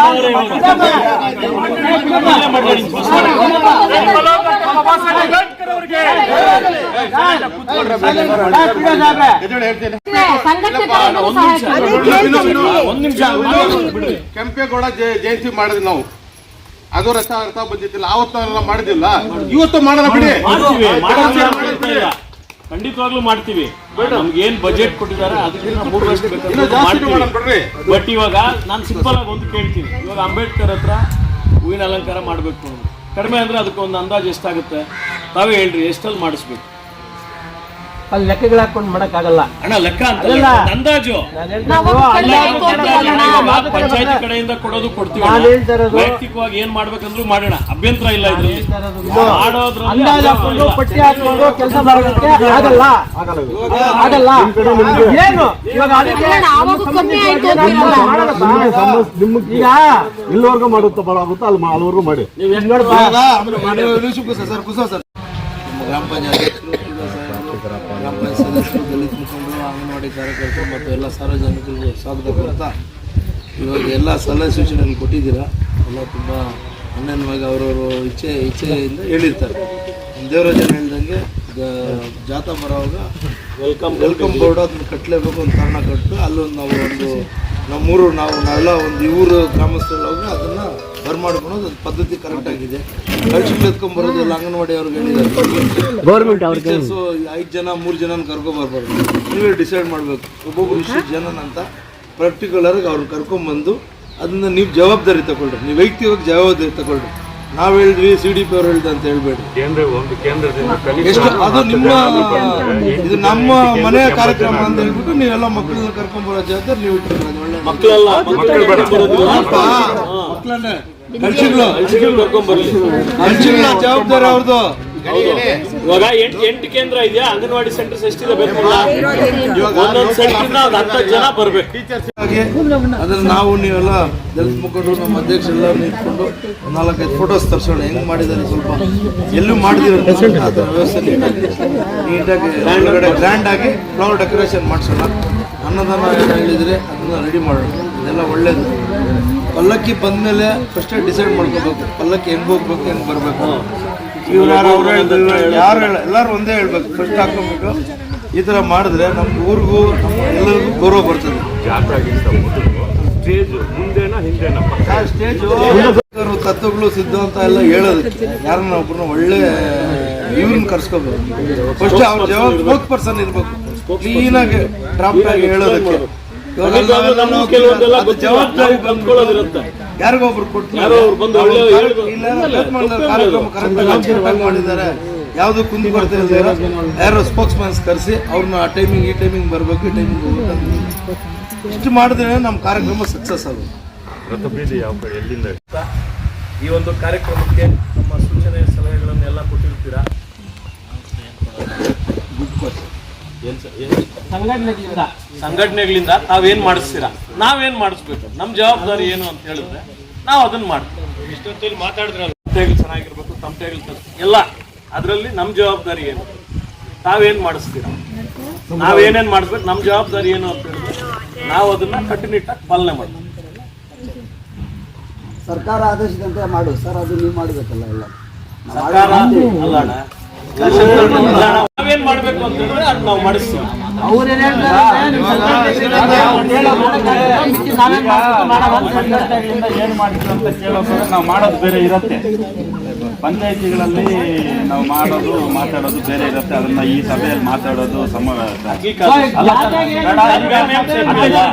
ನಿಮಿಷ ಕೆಂಪೇಗೌಡ ಜಯ- ಜಯಂತಿ ಮಾಡಿದ್ವಿ ನಾವು. ಅದು ರಥ ಅರ್ಥ ಬಂದಿತ್ತಿಲ್ಲ ಆವತ್ತು ಮಾಡಿದಿಲ್ಲ ಇವತ್ತು ಮಾಡೋಣ ಬಿಡಿ ಖಂಡಿತವಾಗ್ಲೂ ಮಾಡ್ತೀವಿ. ನಮ್ಗೆ ಏನ್ ಬಜೆಟ್ ಕೊಟ್ಟಿದ್ದಾರೆ ಅದಕ್ಕಿಂತ ಬಟ್ ಇವಾಗ ನಾನು ಸಿಂಪಲ್ ಆಗಿ ಒಂದು ಕೇಳ್ತೀನಿ. ಇವಾಗ ಅಂಬೇಡ್ಕರ್ ಹತ್ರ ಹೂವಿನ ಅಲಂಕಾರ ಮಾಡಬೇಕು. ಕಡಿಮೆ ಅಂದ್ರೆ ಅದಕ್ಕೆ ಒಂದು ಅಂದಾಜು ಎಷ್ಟಾಗುತ್ತೆ? ತಾವೇ ಹೇಳ್ರಿ ಎಷ್ಟಲ್ಲಿ ಮಾಡಿಸ್ಬೇಕು? ಅಲ್ಲಿ ಲೆಕ್ಕಗಳು ಹಾಕೊಂಡು ಮಾಡಕ್ಕಾಗಲ್ಲ. ಅಣ್ಣ ಲೆಕ್ಕ ಅಂತ ಅಲ್ಲ, ಒಂದು ಅಂದಾಜು ನಾವು ಕಡೆಯಿಂದ ಕೊಡೋದು ಕೊಡ್ತೀವಿ ನಾನ್ ಹೇಳ್ತಾ ಇರೋದು- ವೈಯಕ್ತಿಕವಾಗಿ ಏನ್ ಮಾಡ್ಬೇಕಂದ್ರೂ ಮಾಡೋಣ. ಅಭ್ಯಂತರ ಇಲ್ಲ ಇದ್ರಲ್ಲಿ. ಮಾಡೋದ್ರಲ್ಲಿ ಅಂದಾಜು ಹಾಕೊಂಡು ಪಟ್ಟಿ ಹಾಕೊಂಡು ಕೆಲಸ ಮಾಡೋದಕ್ಕೆ ಆಗಲ್ಲ. ಆಗಲ್ಲ. ಏನು? ಇವಾಗ ಅದಕ್ಕೆ ಅಲ್ಲ, ಆವಾಗ ಕಮ್ಮಿ ಆಯ್ತು ಅಂತೀರಲ್ಲ. ಈಗ ಇಲ್ಲಿವರೆಗೂ ಮಾಡುತ್ತಾ ಬಹಳ ಆಗುತ್ತೆ? ಅಲ್ಲಿ ಅಲ್ಲಿವರೆಗೂ ಮಾಡಿ. ನೀವು ಎಷ್ಟು ನೋಡಪ್ಪ ಸರ್ ಕುಸ ಸರ್. ನಮ್ಮ ಗ್ರಾಮ ಪಂಚಾಯತ್ ಅಂಗನವಾಡಿ ಕಾರ್ಯಕರ್ತರು ಮತ್ತು ಎಲ್ಲ ಸಾರ್ವಜನಿಕರಿಗೆ ಸ್ವಾಗತ ಕೊಡ್ತಾ ಇವಾಗ ಎಲ್ಲ ಸಲಹೆ ಸೂಚನೆಗಳು ಕೊಟ್ಟಿದ್ದೀರಾ? ಎಲ್ಲ ತುಂಬ ಅನ್ಯನ್ಯವಾಗಿ ಅವರವರು ಇಚ್ಛೆ, ಇಚ್ಛೆಯಿಂದ ಹೇಳಿರ್ತಾರೆ. ದೇವರಾಜನ ಹೇಳ್ದಂಗೆ ಜಾತಾ ಬರೋವಾಗ ವೆಲ್ಕಮ್ ವೆಲ್ಕಮ್ ಬೋರ್ಡ್ ಅದನ್ನು ಕಟ್ಟಲೇಬೇಕು ಅಂತ ಕಾರಣ ಕಟ್ಟು. ಅಲ್ಲೊಂದು ನಾವು ಒಂದು ನಮ್ಮೂರು ನಾವು ನಾವೆಲ್ಲ ಒಂದು ಇವರು ಊರು ಗ್ರಾಮಸ್ಥರೆಲ್ಲ ಹೋಗಿ ಅದನ್ನು ಬರ್ಮಾಡ್ಕೊಳೋದು ಅದು ಪದ್ಧತಿ ಕರೆಕ್ಟ್ ಆಗಿದೆ. ಕಳ್ಸಿಗೆ ಎತ್ಕೊಂಡ್ ಬರೋದು ಎಲ್ಲ ಅಂಗನವಾಡಿ ಅವ್ರಿಗೆ ಹೇಳಿದ್ದಾರೆ ಗೌರ್ಮೆಂಟ್ ಅವ್ರಿಗೆ ಐದು ಜನ ಮೂರು ಜನ ಕರ್ಕೊಂಬರ್ಬಾರ್ದು ನೀವೇ ಡಿಸೈಡ್ ಮಾಡಬೇಕು. ಒಬ್ಬೊಬ್ಬರು ಇಷ್ಟು ಜನ ಅಂತ ಪರ್ಟಿಕ್ಯುಲರ್ ಅವ್ರನ್ನ ಕರ್ಕೊಂಬಂದು ಅದನ್ನ ನೀವು ಜವಾಬ್ದಾರಿ ತಗೊಳ್ರಿ. ನೀವು ವೈಯಕ್ತಿಕವಾಗಿ ಜವಾಬ್ದಾರಿ ತಗೊಳ್ರಿ. ನಾವ್ ಹೇಳಿದ್ವಿ ಸಿ ಡಿ ಪಿ ಅವ್ರು ಹೇಳಿದ ಅಂತ ಹೇಳ್ಬೇಡಿ. ಕೇಂದ್ರ ಒಂದು ಕೇಂದ್ರದಿಂದ ಎಷ್ಟು ಅದು ನಿಮ್ಮ ಇದು ನಮ್ಮ ಮನೆಯ ಕಾರ್ಯಕ್ರಮ ಅಂತ ಹೇಳ್ಬಿಟ್ಟು ನೀವೆಲ್ಲ ಮಕ್ಕಳನ್ನ ಕರ್ಕೊಂಡ್ ಬರೋ ಜವಾಬ್ದಾರಿ ನೀವು ಒಳ್ಳೆ ಮಕ್ಕಳೆಲ್ಲ ಮಕ್ಕಳನ್ನೇ ಕಳ್ಸಿಗಳು ಕರ್ಕೊಂಡ್ ಬರ್ಲಿ. ಜವಾಬ್ದಾರಿ ಅವ್ರದ್ದು ಇವಾಗ ಎಂಟು ಎಂಟು ಕೇಂದ್ರ ಇದೆಯಾ? ಅಂಗನವಾಡಿ ಸೆಂಟರ್ಸ್ ಎಷ್ಟಿದೆ ಬೇಕಲ್ಲ ಒಂದೊಂದು ಸೆಂಟರ್ನ ಒಂದು ಹತ್ತು ಜನ ಬರ್ಬೇಕು. ಅದನ್ನ ನಾವು ನೀವೆಲ್ಲ ದಲಿತ ಮುಖಂಡರು ನಮ್ಮ ಅಧ್ಯಕ್ಷರೆಲ್ಲ ನಿಂತ್ಕೊಂಡು ನಾಲ್ಕೈದು ಫೋಟೋಸ್ ತರ್ಸೋಣ ಹೆಂಗ್ ಮಾಡಿದ್ದಾರೆ ಸ್ವಲ್ಪ ಎಲ್ಲೂ ಮಾಡಿದಿರೋ ವ್ಯವಸ್ಥೆ ನೀಟಾಗಿ ಗ್ರ್ಯಾಂಡ್ ಆಗಿ ಫ್ಲವರ್ ಡೆಕೋರೇಷನ್ ಮಾಡಿಸೋಣ. ಅನ್ನದಾನ ಹೇಳಿದ್ರೆ ಅದನ್ನ ರೆಡಿ ಮಾಡೋಣ. ಇದೆಲ್ಲ ಒಳ್ಳೇದು. ಪಲ್ಲಕ್ಕಿ ಬಂದ್ಮೇಲೆ ಫಸ್ಟೇ ಡಿಸೈಡ್ ಮಾಡ್ಕೋಬೇಕು. ಪಲ್ಲಕ್ಕಿ ಹೆಂಗ್ ಹೋಗ್ಬೇಕು ಹೆಂಗ್ ಬರ್ಬೇಕು? ಯಾರು ಅವ್ರು ಹೇಳಿದ್ರು ಯಾರು ಹೇಳ ಎಲ್ಲರೂ ಒಂದೇ ಹೇಳ್ಬೇಕು. ಫಸ್ಟ್ ಹಾಕೋಬೇಕು ಈ ಥರ ಮಾಡಿದ್ರೆ ನಮ್ಮ ಊರಿಗೂ ಎಲ್ಲರಿಗೂ ಗೌರವ ಬರ್ತದೆ. ಸ್ಟೇಜ್ ತತ್ವಗಳು ಸಿದ್ಧಾಂತ ಎಲ್ಲ ಹೇಳೋದಕ್ಕೆ ಯಾರನ್ನ ಒಬ್ಬರನ್ನ ಒಳ್ಳೆ ಇವ್ರನ್ನ ಕರ್ಸ್ಕೋಬೇಕು ಫಸ್ಟ್ ಅವ್ರ ಜವಾಬ್ ಸ್ಪೋಕ್ ಪರ್ಸನ್ ಇರ್ಬೇಕು ಕ್ಲೀನಾಗಿ ಡ್ರಾಫ್ಟ್ ಆಗಿ ಹೇಳೋದಕ್ಕೆ. ಕೆಲವೊಂದೆಲ್ಲ. ಜವಾಬ್ದಾರಿ ನಾವು ಕಂಡ್ಕೊಳ್ಳೋದಿರುತ್ತೆ. ಯಾರಿಗೋ ಒಬ್ರು ಕೊಟ್ಟು ಯಾರೋ ಒಬ್ರು ಬಂದು ಒಳ್ಳೆ ಹೇಳಿದ್ರು. ಕಾರ್ಯಕ್ರಮ ಕರೆಕ್ಟ್ ಆಗಿ ಮಾಡಿದ್ದಾರೆ ಯಾವುದು ಕುಂದು ಬರ್ತಾ ಯಾರೋ ಸ್ಪೋಕ್ಸ್ ಮ್ಯಾನ್ಸ್ ಕರೆಸಿ ಅವ್ರನ್ನ ಆ ಟೈಮಿಂಗ್ ಈ ಟೈಮಿಂಗ್ ಬರಬೇಕು ಈ ಟೈಮಿಂಗ್ ಇಷ್ಟು ಮಾಡಿದ್ರೆ ನಮ್ಮ ಕಾರ್ಯಕ್ರಮ ಸಕ್ಸಸ್ ಆಗುತ್ತೆ ರಥಬೀದಿ ಯಾವ ಕಡೆ ಎಲ್ಲಿಂದ ಈ ಒಂದು ಕಾರ್ಯಕ್ರಮಕ್ಕೆ ನಮ್ಮ ಸೂಚನೆ ಸಲಹೆಗಳನ್ನೆಲ್ಲ ಕೊಟ್ಟಿರ್ತೀರಾ ಗುಡ್ ಏನ್? ಸಂಘಟನೆಗಳಿಂದ. ಸಂಘಟನೆಗಳಿಂದ ತಾವೇನ್ ಮಾಡಿಸ್ತೀರಾ? ನಾವೇನ್ ಮಾಡಿಸ್ಬೇಕು? ನಮ್ ಜವಾಬ್ದಾರಿ ಏನು ಅಂತ ಹೇಳಿದ್ರೆ ನಾವು ಅದನ್ನ ಮಾಡ್ತೀವಿ. ಇಷ್ಟೊತ್ತಲ್ಲಿ ಮಾತಾಡಿದ್ರಲ್ಲ. ತಮಟೆಗಳು ಚೆನ್ನಾಗಿರ್ಬೇಕು ತಮಟೆಗಳು ಎಲ್ಲ. ಅದರಲ್ಲಿ ನಮ್ಮ ಜವಾಬ್ದಾರಿ ಏನು? ತಾವೇನ್ ಮಾಡಿಸ್ತೀರಾ? ನಾವೇನೇನ್ ಮಾಡಿಸ್ಬೇಕು? ನಮ್ಮ ಜವಾಬ್ದಾರಿ ಏನು ಅಂತ ಹೇಳಿದ್ರೆ ನಾವು ಅದನ್ನ ಕಟ್ಟುನಿಟ್ಟಾಗಿ ಪಾಲನೆ ಮಾಡ್ತೀವಿ. ಸರ್ಕಾರ ಆದೇಶದಂತೆ ಮಾಡು. ಸರ್ ಅದು ನೀವು ಮಾಡಬೇಕಲ್ಲ ಎಲ್ಲ. ಸರ್ಕಾರ ಅಲ್ಲ ನಾವೇನ್ ಮಾಡ್ಬೇಕು ಅಂತ ಹೇಳಿದ್ರೆ ಅದು ನಾವು ಮಾಡಿಸ್ತೀವಿ. ಏನು ಮಾಡ್ತೀವಿ ಅಂತ ನಾವು ಮಾಡೋದು ಬೇರೆ ಇರುತ್ತೆ. ಪಂಚಾಯತಿಗಳಲ್ಲಿ ನಾವು ಮಾಡೋದು ಮಾತಾಡೋದು ಬೇರೆ ಇರುತ್ತೆ. ಅದನ್ನ ಈ ಸಭೆಯಲ್ಲಿ ಮಾತಾಡೋದು ಸಮ ಅಲ್ಲ,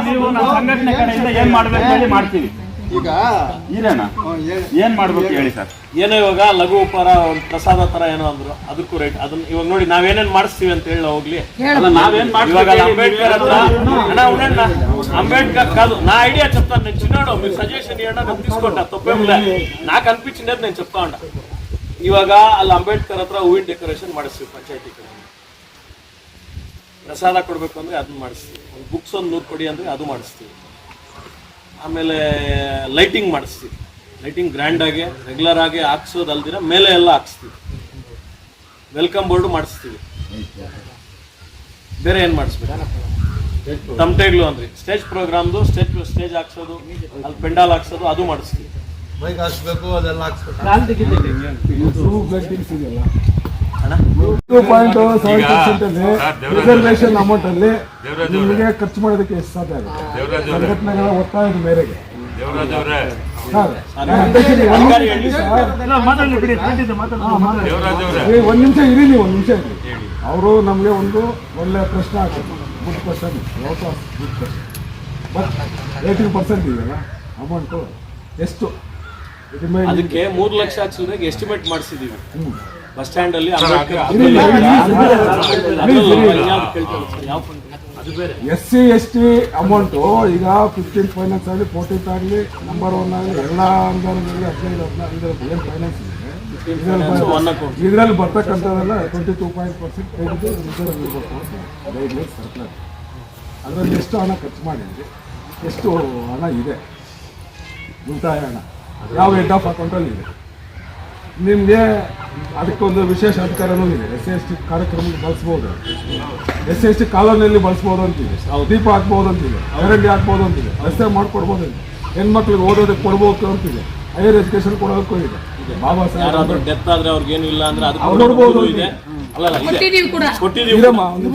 ನೀವು ನಮ್ಮ ಸಂಘಟನೆ ಕಡೆಯಿಂದ ಏನ್ ಮಾಡ್ಬೇಕು ಹೇಳಿ ಮಾಡ್ತೀವಿ. ಈಗ ಏನ್ ಮಾಡ್ಬೇಕು ಹೇಳಿ ಸರ್? ಏನೋ ಇವಾಗ ಲಘು ಉಪಹಾರ ಒಂದು ಪ್ರಸಾದ ತರ ಏನೋ ಅಂದ್ರು. ಅದಕ್ಕೂ ರೇಟ್ ಅದನ್ನ ಇವಾಗ ನೋಡಿ ನಾವೇನೇನ್ ಮಾಡಿಸ್ತೀವಿ ಅಂತ ಹೇಳಿ ಹೋಗ್ಲಿ. ನಾವೇನ್ ಇವಾಗ ಅಂಬೇಡ್ಕರ್ ಅಂತ ಅಣ್ಣ ಅಂಬೇಡ್ಕರ್ ಕಾದು ನಾ ಐಡಿಯಾ ಚಪ್ತಾ నేను చిన్నాడు ಸಜೆಷನ್ సజెషన్ ఇవ్వండి నేను తీసుకుంటా తప్పేం లేదు నాకు నేను ಇವಾಗ ಅಲ್ಲಿ ಅಂಬೇಡ್ಕರ್ ಹತ್ರ ಹೂವಿನ ಡೆಕೋರೇಷನ್ ಮಾಡಿಸ್ತೀವಿ ಪಂಚಾಯತಿ ಪ್ರಸಾದ ಕೊಡ್ಬೇಕು ಅಂದ್ರೆ ಅದನ್ನ ಮಾಡಿಸ್ತೀವಿ. ಬುಕ್ಸ್ ಒಂದು ನೂರು ಕೊಡಿ ಅಂದ್ರೆ ಅದು ಮಾಡಿಸ್ತೀವಿ. ಆಮೇಲೆ ಲೈಟಿಂಗ್ ಮಾಡಿಸ್ತೀವಿ. ಲೈಟಿಂಗ್ ಗ್ರ್ಯಾಂಡ್ ಆಗಿ ರೆಗ್ಯುಲರ್ ಆಗಿ ಹಾಕ್ಸೋದಲ್ದಿರ ಮೇಲೆ ಎಲ್ಲ ಹಾಕ್ಸ್ತೀವಿ. ವೆಲ್ಕಮ್ ಬೋರ್ಡು ಮಾಡಿಸ್ತೀವಿ. ಬೇರೆ ಏನು ಮಾಡಿಸ್ಬೇಕು ತಮಟೆಗ್ಲು ಅಂದ್ರೆ ಸ್ಟೇಜ್ ಪ್ರೋಗ್ರಾಮ್ದು ಸ್ಟೇಜ್ ಸ್ಟೇಜ್ ಹಾಕ್ಸೋದು ಅಲ್ಲಿ ಪೆಂಡಾಲ್ ಹಾಕ್ಸೋದು ಅದು ಮಾಡಿಸ್ತೀವಿ. ಬೈಕ್ ಹಾಕ್ಸ್ಬೇಕು ಅದೆಲ್ಲ ಹಾಕ್ಸ್ಬೇಕು. ಟೂ ಪಾಯಿಂಟ್ ಸೆವೆನ್ ಪರ್ಸೆಂಟ್ ಅಲ್ಲಿ ಸರ್, ರಿಸರ್ವೇಶನ್ ಅಮೌಂಟ್ ಅಲ್ಲಿ ನಿಮಗೆ ಖರ್ಚು ಮಾಡೋದಕ್ಕೆ ಎಷ್ಟು ಸಾಧ್ಯ ಆಗುತ್ತೆ? ದೇವರಾಜ್ ಅವರೇ. ಸಂಘಟನೆಗಳ ಒತ್ತಾಯದ ಮೇರೆಗೆ. ಒಂದ್ ನಿಮಿಷ ಇರಿ ನೀವು ಒಂದ್ ನಿಮಿಷ ಇರಿ. ಅವರು ನಮಗೆ ಒಂದು ಒಳ್ಳೆ ಪ್ರಶ್ನೆ ಹಾಕಿದ್ರು. Good question good question but eighteen percent ಇದೆಯಲ್ಲ ಅಮೌಂಟು ಎಷ್ಟು? ಅದಕ್ಕೆ ಮೂರು ಲಕ್ಷ ಹಚ್ಚಿದ್ರೆ ಎಸ್ಟಿಮೇಟ್ ಮಾಡಿಸಿದೀವಿ. ಹ್ಮ್. ಬಸ್ ಸ್ಟ್ಯಾಂಡ್ ಅಲ್ಲಿ ಅಂಬೇಡ್ಕರ್ ಇರಿ, ಇರಿ, ಇರಿ, ಇರಿ, ಅದು ಇರಿ, ಇರಿ. ಯಾವ್ದು ಕೇಳ್ತಾರೆ ಸರ್, ಯಾವ fund? ಅದು ಬೇರೆ S C S T amount ಈಗ ಫಿಫ್ಟೀನ್ ಫೈನಾನ್ಸ್ ಆಗಲಿ ಫೋರ್ಟೀನ್ತ್ ಆಗಲಿ ನಂಬರ್ ಒನ್ ಆಗಲಿ ಎಲ್ಲ ಅಂದಾಜು ಹದಿನೈದು ಹದಿನೈದು ಏನು ಫೈನಾನ್ಸ್ ಇದೆ. ಇದರಲ್ಲಿ ಬರ್ತಕ್ಕಂಥದ್ದೆಲ್ಲ twenty two point percent reserve ಇರಬೇಕು ಗೈಡ್ಲೈನ್ಸ್ ಸರ್ಕಾರ ಅದರಲ್ಲಿ ಎಷ್ಟು ಹಣ ಖರ್ಚು ಮಾಡಿದ್ರಿ ಎಷ್ಟು ಹಣ ಇದೆ ಉಳಿತಾಯ ಹಣ ಯಾವ ಹೆಡ್ ಆಫ್ ಅಕೌಂಟಲ್ಲಿ ಇದೆ ನಿಮಗೆ ಅದಕ್ಕೊಂದು ವಿಶೇಷ ಅಧಿಕಾರನೂ ಇದೆ. ಎಸ್ ಸಿ ಎಸ್ ಟಿ ಕಾರ್ಯಕ್ರಮಕ್ಕೆ ಬಳಸ್ಬೋದು. ಎಸ್ ಸಿ ಎಸ್ ಟಿ ಕಾಲೋನಿಯಲ್ಲಿ ಬಳಸ್ಬೋದು ಅಂತಿದೆ. ದೀಪ ಹಾಕ್ಬೋದು ಅಂತಿದೆ. ಚರಂಡಿ ಹಾಕ್ಬೋದು ಅಂತಿದೆ. ರಸ್ತೆ ಮಾಡ್ಕೊಡ್ಬೋದು ಅಂತ ಹೆಣ್ಮಕ್ಳಿಗೆ ಓದೋದಕ್ಕೆ ಕೊಡ್ಬೋದು ಅಂತಿದೆ. ಹೈಯರ್ ಎಜುಕೇಶನ್ ಕೊಡೋದಕ್ಕೂ ಇದೆ. ಬಾಬಾ ಸಾಹೇಬ್ ಯಾರಾದ್ರೂ ಡೆತ್ ಆದ್ರೆ ಅವ್ರಿಗೆ ಏನು ಇಲ್ಲ ಅಂದ್ರೆ ಅದು ನೋಡ್ಬೋದು ಇದೆ. ಕೊಟ್ಟಿದೀವಿ ಕೂಡ. ಇರಮ್ಮ ಒಂದು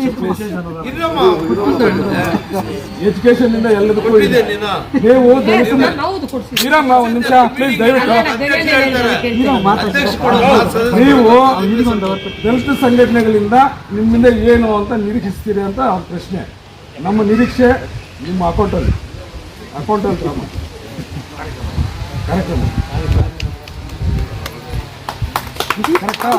ಎಜುಕೇಶನ್ ಇಂದ ಎಲ್ಲದಕ್ಕೂ ಇದೆ. ನೀವು ಕೊಡ್ಸಿ ಇರಮ್ಮ ಒಂದು ನಿಮಿಷ ಪ್ಲೀಸ್ ದಯವಿಟ್ಟು. ನೀವು ದಲಿತ ಸಂಘಟನೆಗಳಿಂದ ನಿಮ್ಮಿಂದ ಏನು ಅಂತ ನಿರೀಕ್ಷಿಸ್ತೀರಿ ಅಂತ ಅವ್ರ ಪ್ರಶ್ನೆ. ನಮ್ಮ ನಿರೀಕ್ಷೆ ನಿಮ್ಮ ಅಕೌಂಟಲ್ಲಿ ಅಕೌಂಟಲ್ಲಿ ಕ್ರಮ ಕಾರ್ಯಕ್ರಮ. ಕರೆಕ್ಟಾ